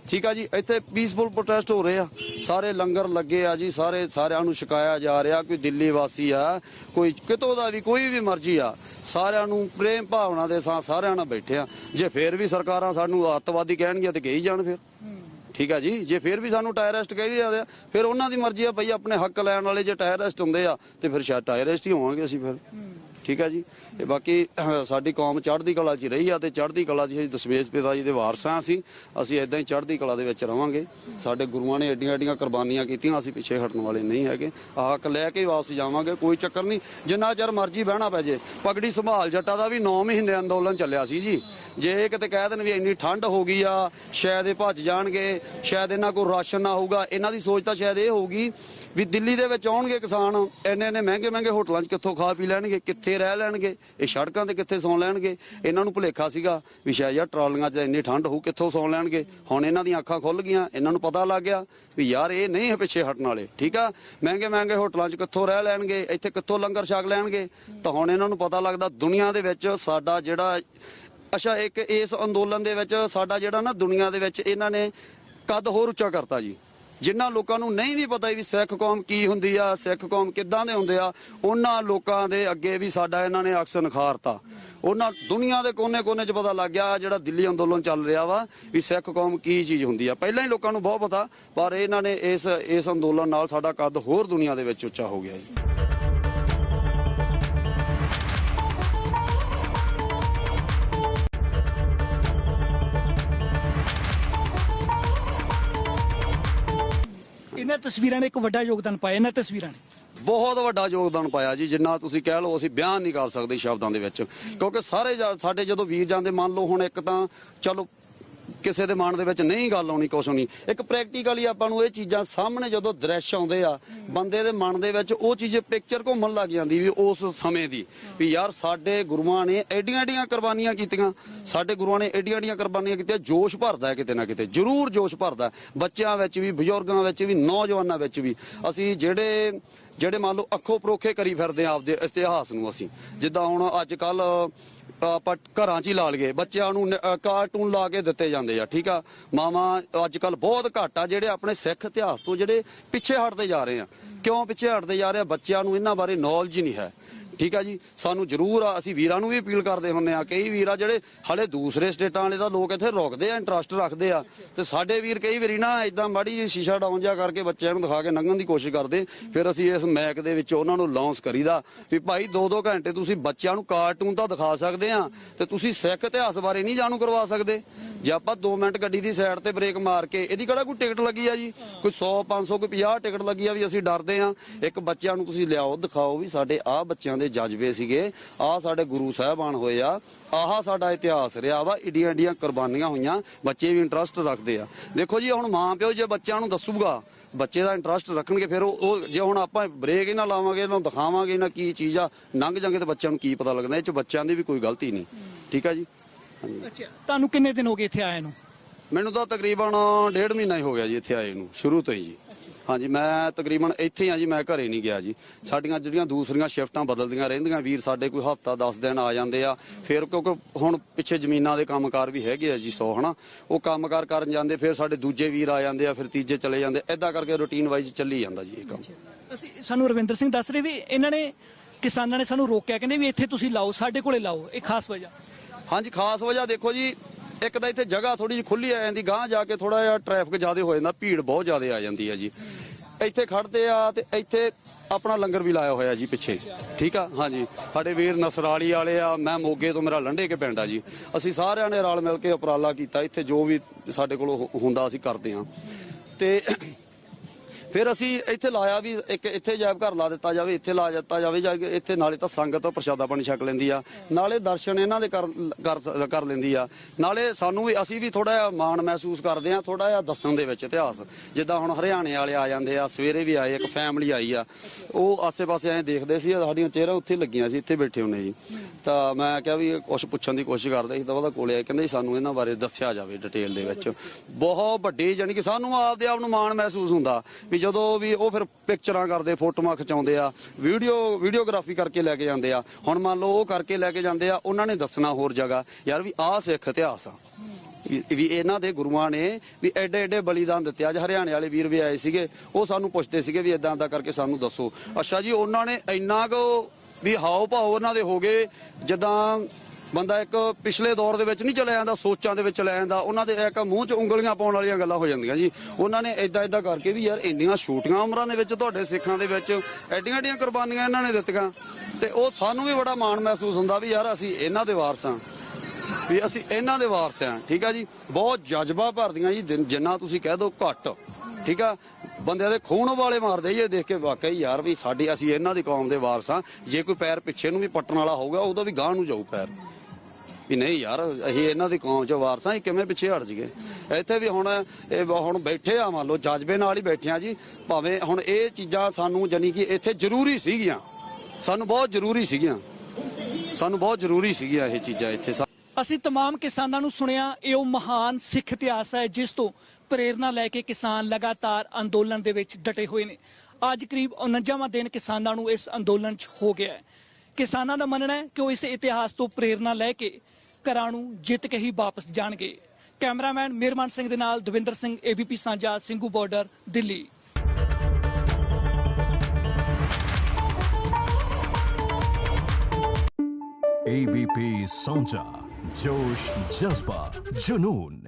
ਠੀਕ ਆ ਜੀ, ਇੱਥੇ ਪੀਸਫੁਲ ਪ੍ਰੋਟੈਸਟ ਹੋ ਰਹੇ ਆ। ਸਾਰੇ ਲੰਗਰ ਲੱਗੇ ਆ ਜੀ, ਸਾਰੇ ਸਾਰਿਆਂ ਨੂੰ ਛਕਾਇਆ ਜਾ ਰਿਹਾ, ਕੋਈ ਦਿੱਲੀ ਵਾਸੀ ਆ, ਕੋਈ ਕਿਤੋਂ ਦਾ ਵੀ, ਕੋਈ ਵੀ ਮਰਜ਼ੀ ਆ, ਸਾਰਿਆਂ ਨੂੰ ਪ੍ਰੇਮ ਭਾਵਨਾ ਦੇ ਸਾਥ ਸਾਰਿਆਂ ਨਾਲ ਬੈਠੇ ਆ। ਜੇ ਫੇਰ ਵੀ ਸਰਕਾਰਾਂ ਸਾਨੂੰ ਅੱਤਵਾਦੀ ਕਹਿਣਗੀਆਂ ਤੇ ਕਹੀ ਜਾਣ ਫਿਰ। ਠੀਕ ਆ ਜੀ, ਜੇ ਫਿਰ ਵੀ ਸਾਨੂੰ ਟਾਇਰਿਸਟ ਕਹਿ ਜਾਂਦੇ ਆ ਫਿਰ ਉਹਨਾਂ ਦੀ ਮਰਜ਼ੀ ਆ ਬਈ ਆਪਣੇ ਹੱਕ ਲੈਣ ਵਾਲੇ ਜੇ ਟਾਇਰਿਸਟ ਹੁੰਦੇ ਆ, ਤੇ ਫਿਰ ਸ਼ਾਇਦ ਟਾਇਰਿਸਟ ਹੀ ਹੋਵਾਂਗੇ ਅਸੀਂ ਫਿਰ। ਠੀਕ ਹੈ ਜੀ? ਤੇ ਬਾਕੀ ਸਾਡੀ ਕੌਮ ਚੜ੍ਹਦੀ ਕਲਾ 'ਚ ਰਹੀ ਆ ਤੇ ਚੜ੍ਹਦੀ ਕਲਾ 'ਚ ਅਸੀਂ ਦਸ਼ਮੇਸ਼ ਪਿਤਾ ਜੀ ਦੇ ਵਾਰਸਾਂ ਅਸੀਂ ਅਸੀਂ ਇਦਾਂ ਹੀ ਚੜ੍ਹਦੀ ਕਲਾ ਦੇ ਵਿੱਚ ਰਵਾਂਗੇ। ਸਾਡੇ ਗੁਰੂਆਂ ਨੇ ਏਡੀਆਂ ਏਡੀਆਂ ਕੁਰਬਾਨੀਆਂ ਕੀਤੀਆਂ, ਅਸੀਂ ਪਿੱਛੇ ਹਟਣ ਵਾਲੇ ਨਹੀਂ ਹੈਗੇ। ਆਹ ਹੱਕ ਲੈ ਕੇ ਵਾਪਸ ਜਾਵਾਂਗੇ, ਕੋਈ ਚੱਕਰ ਨਹੀਂ। ਜਿੰਨਾ ਚਿਰ ਮਰਜ਼ੀ ਬਹਿਣਾ ਪੈ ਜੇ। ਪਗੜੀ ਸੰਭਾਲ ਜੱਟਾ ਦਾ ਵੀ 9 ਮਹੀਨੇ ਅੰਦੋਲਨ ਚੱਲਿਆ ਸੀ ਜੀ। ਜੇ ਕਿਤੇ ਕਹਿ ਦੇਣ ਵੀ ਇੰਨੀ ਠੰਡ ਹੋ ਗਈ ਆ, ਸ਼ਾਇਦ ਇਹ ਭੱਜ ਜਾਣਗੇ, ਸ਼ਾਇਦ ਇਹਨਾਂ ਕੋਲ ਰਾਸ਼ਨ ਨਾ ਹੋਊਗਾ। ਇਹਨਾਂ ਦੀ ਸੋਚ ਤਾਂ ਸ਼ਾਇਦ ਇਹ ਹੋਊਗੀ ਵੀ ਦਿੱਲੀ ਦੇ ਵਿੱਚ ਆਉਣਗੇ ਕਿਸਾਨ। ਇੰਨੇ ਇੰਨੇ ਮਹਿੰਗੇ ਮਹਿੰਗੇ ਹੋਟਲਾਂ 'ਚ ਕਿੱਥੋਂ ਖਾ ਪੀ ਲੈਣਗੇ, ਕਿੱਥੇ ਰਹਿ ਲੈਣਗੇ? ਇਹ ਸੜਕਾਂ ਤੇ ਕਿੱਥੇ ਸੌਂ ਲੈਣਗੇ? ਇਹਨਾਂ ਨੂੰ ਭੁਲੇਖਾ ਸੀਗਾ ਵੀ ਸ਼ਾਇਦ ਯਾਰ ਟਰਾਲੀਆਂ 'ਚ ਇੰਨੀ ਠੰਡ ਹੋਊ, ਕਿੱਥੋਂ ਸੌਂ ਲੈਣਗੇ? ਹੁਣ ਇਹਨਾਂ ਦੀਆਂ ਅੱਖਾਂ ਖੁੱਲ ਗਈਆਂ, ਇਹਨਾਂ ਨੂੰ ਪਤਾ ਲੱਗ ਗਿਆ ਵੀ ਯਾਰ ਇਹ ਨਹੀਂ ਹੈ ਪਿੱਛੇ ਹਟਣ ਵਾਲੇ। ਠੀਕ ਆ? ਮਹਿੰਗੇ ਮਹਿੰਗੇ ਹੋਟਲਾਂ 'ਚ ਕਿੱਥੋਂ ਰਹਿ ਲੈਣਗੇ? ਇੱਥੇ ਕਿੱਥੋਂ ਲੰਗਰ ਛਕ ਲੈਣਗੇ? ਤਾਂ ਹੁਣ ਇਹਨਾਂ ਨੂੰ ਪਤਾ ਲੱਗਦਾ ਦੁਨੀਆ ਦੇ ਵਿੱਚ ਸਾਡਾ ਜਿਹੜਾ ਅੱਛਾ, ਇੱਕ ਇਸ ਅੰਦੋਲਨ ਦੇ ਵਿੱਚ ਸਾਡਾ ਜਿਹੜਾ ਨਾ ਦੁਨੀਆ ਦੇ ਵਿੱਚ ਇਹਨਾਂ ਨੇ ਕੱਦ ਹੋਰ ਉੱਚਾ ਕਰਤਾ ਜੀ? ਜਿਨ੍ਹਾਂ ਲੋਕਾਂ ਨੂੰ ਨਹੀਂ ਵੀ ਪਤਾ ਵੀ ਸਿੱਖ ਕੌਮ ਕੀ ਹੁੰਦੀ ਆ, ਸਿੱਖ ਕੌਮ ਕਿੱਦਾਂ ਦੇ ਹੁੰਦੇ ਆ, ਉਹਨਾਂ ਲੋਕਾਂ ਦੇ ਅੱਗੇ ਵੀ ਸਾਡਾ ਇਹਨਾਂ ਨੇ ਅਕਸ ਨਖਾਰਤਾ। ਉਹਨਾਂ ਦੁਨੀਆ ਦੇ ਕੋਨੇ-ਕੋਨੇ 'ਚ ਪਤਾ ਲੱਗ ਗਿਆ ਜਿਹੜਾ ਦਿੱਲੀ ਅੰਦੋਲਨ ਚੱਲ ਰਿਹਾ ਵਾ ਵੀ ਸਿੱਖ ਕੌਮ ਕੀ ਚੀਜ਼ ਹੁੰਦੀ ਆ। ਪਹਿਲਾਂ ਹੀ ਲੋਕਾਂ ਨੂੰ ਬਹੁਤ ਪਤਾ, ਪਰ ਇਹਨਾਂ ਨੇ ਇਸ ਇਸ ਅੰਦੋਲਨ ਨਾਲ ਸਾਡਾ ਕੱਦ ਹੋਰ ਦੁਨੀਆ ਦੇ ਵਿੱਚ ਉੱਚਾ ਹੋ ਗਿਆ ਜੀ। ਇਹਨਾਂ ਤਸਵੀਰਾਂ ਨੇ ਇੱਕ ਵੱਡਾ ਯੋਗਦਾਨ ਪਾਇਆ, ਇਹਨਾਂ ਤਸਵੀਰਾਂ ਨੇ। ਬਹੁਤ ਵੱਡਾ ਯੋਗਦਾਨ ਪਾਇਆ ਜੀ, ਜਿੰਨਾ ਤੁਸੀਂ ਕਹਿ ਲਓ ਅਸੀਂ ਬਿਆਨ ਨਹੀਂ ਕਰ ਸਕਦੇ ਸ਼ਬਦਾਂ ਦੇ ਵਿੱਚ। ਕਿਉਂਕਿ ਸਾਰੇ ਜਾ- ਸਾਡੇ ਜਦੋਂ ਵੀਰ ਜਾਂਦੇ, ਮੰਨ ਲਓ ਹੁਣ ਇੱਕ ਤਾਂ ਚਲੋ ਕਿਸੇ ਦੇ ਮਨ ਦੇ ਵਿੱਚ ਨਹੀਂ ਗੱਲ ਆਉਣੀ, ਕੁਛ ਨਹੀਂ ਇੱਕ ਪ੍ਰੈਕਟੀਕਲੀ ਆਪਾਂ ਨੂੰ ਇਹ ਚੀਜ਼ਾਂ ਸਾਹਮਣੇ ਜਦੋਂ ਦ੍ਰਿਸ਼ ਆਉਂਦੇ ਆ, ਬੰਦੇ ਦੇ ਮਨ ਦੇ ਵਿੱਚ ਉਹ ਚੀਜ਼ ਪਿਕਚਰ ਘੁੰਮਣ ਲੱਗ ਜਾਂਦੀ ਵੀ ਉਸ ਸਮੇਂ ਦੀ। ਵੀ ਯਾਰ ਸਾਡੇ ਗੁਰੂਆਂ ਨੇ ਐਡੀਆਂ ਐਡੀਆਂ ਕੁਰਬਾਨੀਆਂ ਕੀਤੀਆਂ, ਸਾਡੇ ਗੁਰੂਆਂ ਨੇ ਐਡੀਆਂ ਐਡੀਆਂ ਕੁਰਬਾਨੀਆਂ ਕੀਤੀਆਂ, ਜੋਸ਼ ਭਰਦਾ ਹੈ ਕਿਤੇ ਨਾ ਕਿਤੇ, ਜ਼ਰੂਰ ਜੋਸ਼ ਭਰਦਾ। ਬੱਚਿਆਂ ਵਿੱਚ ਵੀ, ਬਜ਼ੁਰਗਾਂ ਵਿੱਚ ਵੀ, ਨੌਜਵਾਨਾਂ ਵਿੱਚ ਵੀ। ਅਸੀਂ ਜਿਹੜੇ ਜਿਹੜੇ ਮੰਨ ਲਓ ਅੱਖੋਂ ਪਰੋਖੇ ਕਰੀ ਫਿਰਦੇ ਆ ਆਪਦੇ ਇਤਿਹਾਸ ਨੂੰ ਅਸੀਂ। ਜਿੱਦਾਂ ਹੁਣ ਅੱਜ ਕੱਲ ਆਪਾਂ ਘਰਾਂ 'ਚ ਹੀ ਲਾ ਲਈਏ ਬੱਚਿਆਂ ਨੂੰ ਕਾਰਟੂਨ ਲਾ ਕੇ ਦਿੱਤੇ ਜਾਂਦੇ ਆ, ਠੀਕ ਆ? ਮਾਮਾ ਅੱਜ ਕੱਲ ਬਹੁਤ ਘੱਟ ਆ, ਜਿਹੜੇ ਆਪਣੇ ਸਿੱਖ ਇਤਿਹਾਸ ਤੋਂ ਜਿਹੜੇ ਪਿੱਛੇ ਹਟਦੇ ਜਾ ਰਹੇ ਆ। ਕਿਉਂ ਪਿੱਛੇ ਹਟਦੇ ਜਾ ਰਹੇ ਆ? ਬੱਚਿਆਂ ਨੂੰ ਇਹਨਾਂ ਬਾਰੇ ਨੌਲੇਜ ਹੀ ਨਹੀਂ ਹੈ। ਠੀਕ ਆ ਜੀ? ਸਾਨੂੰ ਜ਼ਰੂਰ ਆ, ਅਸੀਂ ਵੀਰਾਂ ਨੂੰ ਵੀ ਅਪੀਲ ਕਰਦੇ ਹੁੰਨੇ ਆ, ਕਈ ਵੀਰ ਆ ਜਿਹੜੇ ਹਲੇ ਦੂਸਰੇ ਸਟੇਟਾਂ ਵਾਲੇ ਤਾਂ ਲੋਕ ਇੱਥੇ ਰੁਕਦੇ ਆ, ਇੰਟਰਸਟ ਰੱਖਦੇ ਆ। ਤੇ ਸਾਡੇ ਵੀਰ ਕਈ ਵਾਰੀ ਨਾ ਇਦਾਂ ਮਾੜੀ ਜਿਹੀ ਸ਼ੀਸ਼ਾ ਡਾਊਨ ਜਾ ਕਰਕੇ ਬੱਚਿਆਂ ਨੂੰ ਦਿਖਾ ਕੇ ਲੰਘਣ ਦੀ ਕੋਸ਼ਿਸ਼ ਕਰਦੇ, ਫਿਰ ਅਸੀਂ ਇਸ ਮੈਕ ਦੇ ਵਿੱਚ ਉਹਨਾਂ ਨੂੰ ਲੌਂਸ ਕਰੀਦਾ ਵੀ ਭਾਈ 2-2 ਘੰਟੇ ਤੁਸੀਂ ਬੱਚਿਆਂ ਨੂੰ ਕਾਰਟੂਨ ਤਾਂ ਦਿਖਾ ਸਕਦੇ ਆ, ਤੇ ਤੁਸੀਂ ਸਿੱਖ ਇਤਿਹਾਸ ਬਾਰੇ ਨਹੀਂ ਜਾਣੂ ਕਰਵਾ ਸਕਦੇ। ਜੇ ਆਪਾਂ 2 ਮਿੰਟ ਗੱਡੀ ਦੀ ਸਾਈਡ ਤੇ ਬ੍ਰੇਕ ਮਾਰ ਕੇ, ਇਹਦੀ ਕਿਹੜਾ ਕੋਈ ਟਿਕਟ ਲੱਗੀ ਆ ਜੀ? ਕੋਈ 100 500 ਕੋਈ 50 ਟਿਕਟ ਲੱਗੀ ਆ ਵੀ ਅਸੀਂ ਡਰਦੇ ਆ। ਇੱਕ ਬੱਚਿਆਂ ਨੂੰ ਤੁਸੀਂ ਲਿਆਓ, ਦਿਖਾਓ ਵੀ ਸਾਡੇ ਆਹ ਬੱਚਿਆਂ ਦੇ ਜਜ਼ਬੇ ਸੀਗੇ। ਆਹ ਸਾਡੇ ਗੁਰੂ ਸਾਹਿਬਾਨ ਹੋਏ ਆ। ਆਹ ਸਾਡਾ ਇਤਿਹਾਸ ਰਿਹਾ ਵਾ। ਈਡੀਆਂ ਈਡੀਆਂ ਕੁਰਬਾਨੀਆਂ ਹੋਈਆਂ। ਬੱਚੇ ਵੀ ਇੰਟਰਸਟ ਰੱਖਦੇ ਆ। ਦੇਖੋ ਜੀ ਹੁਣ ਮਾਂ ਪਿਓ ਜੇ ਬੱਚਿਆਂ ਨੂੰ ਦੱਸੂਗਾ ਬੱਚੇ ਦਾ ਇੰਟਰਸਟ ਰੱਖਣਗੇ ਫਿਰ ਉਹ ਜੇ ਹੁਣ ਆਪਾਂ ਬ੍ਰੇਕ ਹੀ ਨਾ ਲਾਵਾਂਗੇ ਇਹਨਾਂ ਨੂੰ ਦਿਖਾਵਾਂਗੇ ਨਾ ਕੀ ਚੀਜ਼ ਆ ਲੰਘ ਜਾਂਗੇ ਤੇ ਬੱਚਿਆਂ ਨੂੰ ਕੀ ਪਤਾ ਲੱਗਣਾ। ਇਹ ਚ ਬੱਚਿਆਂ ਦੀ ਵੀ ਕੋਈ ਗਲਤੀ ਨਹੀਂ। ਠੀਕ ਆ ਜੀ? ਅੱਛਾ ਤੁਹਾਨੂੰ ਕਿੰਨੇ ਦਿਨ ਹੋ ਗਏ ਇੱਥੇ ਆਏ ਨੂੰ? ਮੈਨੂੰ ਤਾਂ ਤਕਰੀਬਨ ਡੇਢ ਮਹੀਨਾ ਹੀ ਹੋ ਗਿਆ ਜੀ ਇੱਥੇ ਆਏ ਨੂੰ। ਸ਼ੁਰੂ ਤੋਂ ਹੀ ਜੀ। ਹਾਂਜੀ ਮੈਂ ਤਕਰੀਬਨ ਇੱਥੇ ਹੀ ਆ ਜੀ ਮੈਂ ਘਰੇ ਨਹੀਂ ਗਿਆ ਜੀ। ਸਾਡੀਆਂ ਜਿਹੜੀਆਂ ਦੂਸਰੀਆਂ ਸ਼ਿਫਟਾਂ ਬਦਲਦੀਆਂ ਰਹਿੰਦੀਆਂ ਵੀਰ ਸਾਡੇ ਕੋਈ ਹਫਤਾ 10 ਦਿਨ ਆ ਜਾਂਦੇ ਆ। ਫਿਰ ਕਿਉਂਕਿ ਹੁਣ ਪਿੱਛੇ ਜ਼ਮੀਨਾਂ ਦੇ ਕੰਮਕਾਰ ਵੀ ਹੈਗੇ ਆ ਜੀ ਸੌ ਹਨਾ। ਉਹ ਕੰਮਕਾਰ ਕਰਨ ਜਾਂਦੇ ਫਿਰ ਸਾਡੇ ਦੂਜੇ ਵੀਰ ਆ ਜਾਂਦੇ ਆ ਫਿਰ ਤੀਜੇ ਚਲੇ ਜਾਂਦੇ। ਐਦਾਂ ਕਰਕੇ ਰੁਟੀਨ ਵਾਈਜ਼ ਚੱਲੀ ਜਾਂਦਾ ਜੀ ਇਹ ਕੰਮ। ਅਸੀਂ ਸਾਨੂੰ ਰਵਿੰਦਰ ਸਿੰਘ ਦੱਸ ਰਹੇ ਵੀ ਇਹਨਾਂ ਨੇ ਕਿਸਾਨਾਂ ਨੇ ਸਾਨੂੰ ਰੋਕਿਆ ਕਹਿੰਦੇ ਵੀ ਇੱਥੇ ਤੁਸੀਂ ਲਾਓ ਸਾਡੇ ਕੋਲੇ ਲਾਓ। ਇਹ ਖਾਸ ਵਜ੍ਹਾ। ਹਾਂਜੀ ਖਾਸ ਵਜ੍ਹਾ ਦੇਖੋ ਜੀ ਇੱਕ ਤਾਂ ਇੱਥੇ ਜਗ੍ਹਾ ਥੋੜੀ ਜਿਹੀ ਖੁੱਲੀ ਆ ਜਾਂਦੀ ਗਾਂਹ ਜਾ ਕੇ ਥੋੜਾ ਜਿਹਾ ਟ੍ਰੈਫਿਕ ਜ਼ਿਆਦਾ ਹੋ ਜਾਂਦਾ, ਭੀੜ ਬਹੁਤ ਜ਼ਿਆਦਾ ਆ ਜਾਂਦੀ ਹੈ ਜੀ। ਇੱਥੇ ਖੜਦੇ ਆ ਤੇ ਇੱਥੇ ਆਪਣਾ ਲੰਗਰ ਵੀ ਲਾਇਆ ਹੋਇਆ ਜੀ ਪਿੱਛੇ। ਠੀਕ ਆ? ਹਾਂਜੀ। ਸਾਡੇ ਵੀਰ ਨਸਰਾਲੀ ਵਾਲੇ ਆ, ਮੈਂ ਮੋਗੇ ਤੋਂ ਮੇਰਾ ਲੰਡੇ ਕੇ ਪਿੰਡ ਆ ਜੀ। ਅਸੀਂ ਸਾਰਿਆਂ ਨੇ ਰਲ ਮਿਲ ਕੇ ਉਪਰਾਲਾ ਕੀਤਾ, ਇੱਥੇ ਜੋ ਵੀ ਸਾਡੇ ਕੋਲ ਹੁੰਦਾ ਅਸੀਂ ਕਰਦੇ ਆ। ਤੇ ਫਿਰ ਅਸੀਂ ਇੱਥੇ ਲਾਇਆ ਵੀ ਇੱਕ ਇੱਥੇ ਜਾਇਬ ਘਰ ਲਾ ਦਿੱਤਾ ਜਾਵੇ, ਇੱਥੇ ਲਾ ਦਿੱਤਾ ਜਾਵੇ ਜਾਂ ਇੱਥੇ ਨਾਲੇ ਤਾਂ ਸੰਗਤ ਪ੍ਰਸ਼ਾਦਾ ਪਾਣੀ ਛਕ ਲੈਂਦੀ ਆ। ਨਾਲੇ ਦਰਸ਼ਨ ਇਹਨਾਂ ਦੇ ਕਰ ਕਰ ਕਰ ਲੈਂਦੀ ਆ। ਨਾਲੇ ਸਾਨੂੰ ਵੀ ਅਸੀਂ ਵੀ ਥੋੜਾ ਜਿਹਾ ਮਾਣ ਮਹਿਸੂਸ ਕਰਦੇ ਆ ਥੋੜਾ ਜਿਹਾ ਦੱਸਣ ਦੇ ਵਿੱਚ ਇਤਿਹਾਸ। ਜਿੱਦਾਂ ਹੁਣ ਹਰਿਆਣੇ ਵਾਲੇ ਆ ਜਾਂਦੇ ਆ, ਸਵੇਰੇ ਵੀ ਆਏ, ਇੱਕ ਫੈਮਿਲੀ ਆਈ ਆ। ਉਹ ਆਸੇ-ਪਾਸੇ ਐਂ ਦੇਖਦੇ ਸੀ, ਸਾਡੀਆਂ ਚਿਹਰਾ ਉੱਥੇ ਲੱਗੀਆਂ ਸੀ, ਇੱਥੇ ਬੈਠੇ ਹੁੰਨੇ ਜੀ ਤਾਂ ਮੈਂ ਕਿਹਾ ਵੀ ਕੁਝ ਪੁੱਛਣ ਦੀ ਕੋਸ਼ਿਸ਼ ਕਰਦੇ ਸੀ, ਤਾਂ ਉਹਦਾ ਕੋਲੇ ਆਏ, ਕਹਿੰਦੇ ਜੀ ਸਾਨੂੰ ਇਹਨਾਂ ਬਾਰੇ ਦੱਸਿਆ ਜਾਵੇ ਡਿਟੇਲ ਦੇ ਵਿੱਚ। ਬਹੁਤ ਵੱਡੀ, ਜਾਣੀ ਕਿ ਸਾਨੂੰ ਆਪਦੇ ਆਪ ਨੂੰ ਮਾਣ ਮਹਿਸੂਸ ਹੁੰਦਾ, ਵੀ ਜਦੋਂ ਵੀ ਉਹ ਫਿਰ ਪਿਕਚਰਾਂ ਕਰਦੇ, ਫੋਟੋਆਂ ਖਿਚਾਉਂਦੇ ਆ ਵੀਡੀਓ ਵੀਡੀਓਗ੍ਰਾਫੀ ਕਰਕੇ ਲੈ ਕੇ ਜਾਂਦੇ ਆ। ਹੁਣ ਮੰਨ ਲਓ ਉਹ ਕਰਕੇ ਲੈ ਕੇ ਜਾਂਦੇ ਆ, ਉਹਨਾਂ ਨੇ ਦੱਸਣਾ ਹੋਰ ਜਗ੍ਹਾ, ਯਾਰ ਵੀ ਆਹ ਸਿੱਖ ਇਤਿਹਾਸ ਆ। ਵੀ ਵੀ ਇਹਨਾਂ ਦੇ ਗੁਰੂਆਂ ਨੇ ਵੀ ਐਡੇ ਐਡੇ ਬਲੀਦਾਨ ਦਿੱਤੇ ਅੱਜ ਹਰਿਆਣੇ ਵਾਲੇ ਵੀਰ ਵੀ ਆਏ ਸੀਗੇ, ਉਹ ਸਾਨੂੰ ਪੁੱਛਦੇ ਸੀਗੇ ਵੀ ਇਦਾਂ ਦਾ ਕਰਕੇ ਸਾਨੂੰ ਦੱਸੋ। ਅੱਛਾ ਜੀ, ਉਹਨਾਂ ਨੇ ਇੰਨਾ ਕੁ ਵੀ ਹਾਓ ਭਾਓ ਉਹਨਾਂ ਦੇ ਹੋ ਗਏ, ਜਦਾਂ ਬੰਦਾ ਇੱਕ ਪਿਛਲੇ ਦੌਰ ਦੇ ਵਿੱਚ ਨਹੀਂ ਚਲਿਆ ਜਾਂਦਾ, ਸੋਚਾਂ ਦੇ ਵਿੱਚ ਚਲਿਆ ਜਾਂਦਾ। ਉਹਨਾਂ ਦੇ ਇੱਕ ਮੂੰਹ 'ਚ ਉਂਗਲੀਆਂ ਪਾਉਣ ਵਾਲੀਆਂ ਗੱਲਾਂ ਹੋ ਜਾਂਦੀਆਂ ਜੀ। ਉਹਨਾਂ ਨੇ ਇਦਾਂ ਇਦਾਂ ਕਰਕੇ ਵੀ ਯਾਰ ਇੰਨੀਆਂ ਛੋਟੀਆਂ ਉਮਰਾਂ ਦੇ ਵਿੱਚ ਤੁਹਾਡੇ ਸਿੱਖਾਂ ਦੇ ਵਿੱਚ ਐਡੀਆਂ ਐਡੀਆਂ ਕੁਰਬਾਨੀਆਂ ਇਹਨਾਂ ਨੇ ਦਿੱਤੀਆਂ। ਤੇ ਉਹ ਸਾਨੂੰ ਵੀ ਬੜਾ ਮਾਣ ਮਹਿਸੂਸ ਹੁੰਦਾ ਵੀ ਯਾਰ ਅਸੀਂ ਇਹਨਾਂ ਦੇ ਵਾਰਸ ਹਾਂ। ਵੀ ਅਸੀਂ ਇਹਨਾਂ ਦੇ ਵਾਰਸ ਹਾਂ, ਠੀਕ ਆ ਜੀ? ਬਹੁਤ ਜਜ਼ਬਾ ਭਰਦੀਆਂ ਜੀ ਜਿੰਨਾ ਤੁਸੀਂ ਕਹਿ ਦੋ ਘੱਟ, ਠੀਕ ਆ? ਬੰਦਿਆਂ ਦੇ ਖੂਨ ਵਾਲੇ ਮਾਰਦੇ ਜੀ ਇਹ ਦੇਖ ਕੇ ਵਾਕਈ ਯਾਰ ਵੀ ਸਾਡੀ ਅਸੀਂ ਇਹਨਾਂ ਦੀ ਕੌਮ ਦੇ ਵਾਰਸ ਆ ਜੇ ਕੋਈ ਪੈਰ ਪਿੱਛੇ ਨੂੰ ਵੀ ਪੱਟਣ ਵਾਲਾ ਹੋਊਗਾ ਉਹਦਾ ਵੀ ਗਾਂਹ ਨੂੰ ਜਾਊ ਪੈਰ। ਵੀ ਨਹੀਂ ਯਾਰ ਅਸੀਂ ਇਹਨਾਂ ਦੀ ਕੌਮ ਚ ਵਾਰਸਾਂ ਹੀ ਕਿਵੇਂ ਪਿੱਛੇ ਹਟ ਜੀਏ ਇੱਥੇ ਵੀ ਹੁਣ ਇਹ ਹੁਣ ਬੈਠੇ ਆ ਮੰਨ ਲਓ ਜਜ਼ਬੇ ਨਾਲ ਹੀ ਬੈਠੇ ਆ ਜੀ ਭਾਵੇਂ ਹੁਣ ਇਹ ਚੀਜ਼ਾਂ ਸਾਨੂੰ ਜਾਨੀ ਕਿ ਇੱਥੇ ਜ਼ਰੂਰੀ ਸੀਗੀਆਂ ਸਾਨੂੰ ਬਹੁਤ ਜ਼ਰੂਰੀ ਸੀਗੀਆਂ ਸਾਨੂੰ ਬਹੁਤ ਜ਼ਰੂਰੀ ਸੀਗੀਆਂ ਇਹ ਚੀਜ਼ਾਂ ਇੱਥੇ ਅਸੀਂ तमाम ਕਿਸਾਨਾਂ ਨੂੰ ਸੁਣਿਆ ਇਹ ਉਹ ਮਹਾਨ ਸਿੱਖ ਇਤਿਹਾਸ ਹੈ ਜਿਸ ਤੋਂ ਪ੍ਰੇਰਣਾ ਲੈ ਕੇ ਕਿਸਾਨ ਲਗਾਤਾਰ ਅੰਦੋਲਨ ਦੇ ਵਿੱਚ ਡਟੇ ਹੋਏ ਨੇ ਅੱਜ ਕਰੀਬ 49ਵਾਂ ਦਿਨ ਕਿਸਾਨਾਂ ਨੂੰ ਇਸ ਅੰਦੋਲਨ 'ਚ ਹੋ ਗਿਆ ਹੈ ਕਿਸਾਨਾਂ ਦਾ ਮੰਨਣਾ ਹੈ ਕਿ ਉਹ ਇਸ ਇਤਿਹਾਸ ਤੋਂ ਪ੍ਰੇਰਣਾ ਲੈ ਕੇ ਘਰਾਂ ਨੂੰ ਜਿੱਤ ਕੇ ਹੀ ਵਾਪਸ ਜਾਣਗੇ ਕੈਮਰਾਮੈਨ ਮਿਹਰਮਾਨ ਸਿੰਘ ਦੇ ਨਾਲ ਦਵਿੰਦਰ ਸਿੰਘ ਏਬੀਪੀ ਸਾਂਝਾ ਸਿੰਘੂ ਬਾਰਡਰ ਦਿੱਲੀ एबीपी साझा जोश जज्बा जुनून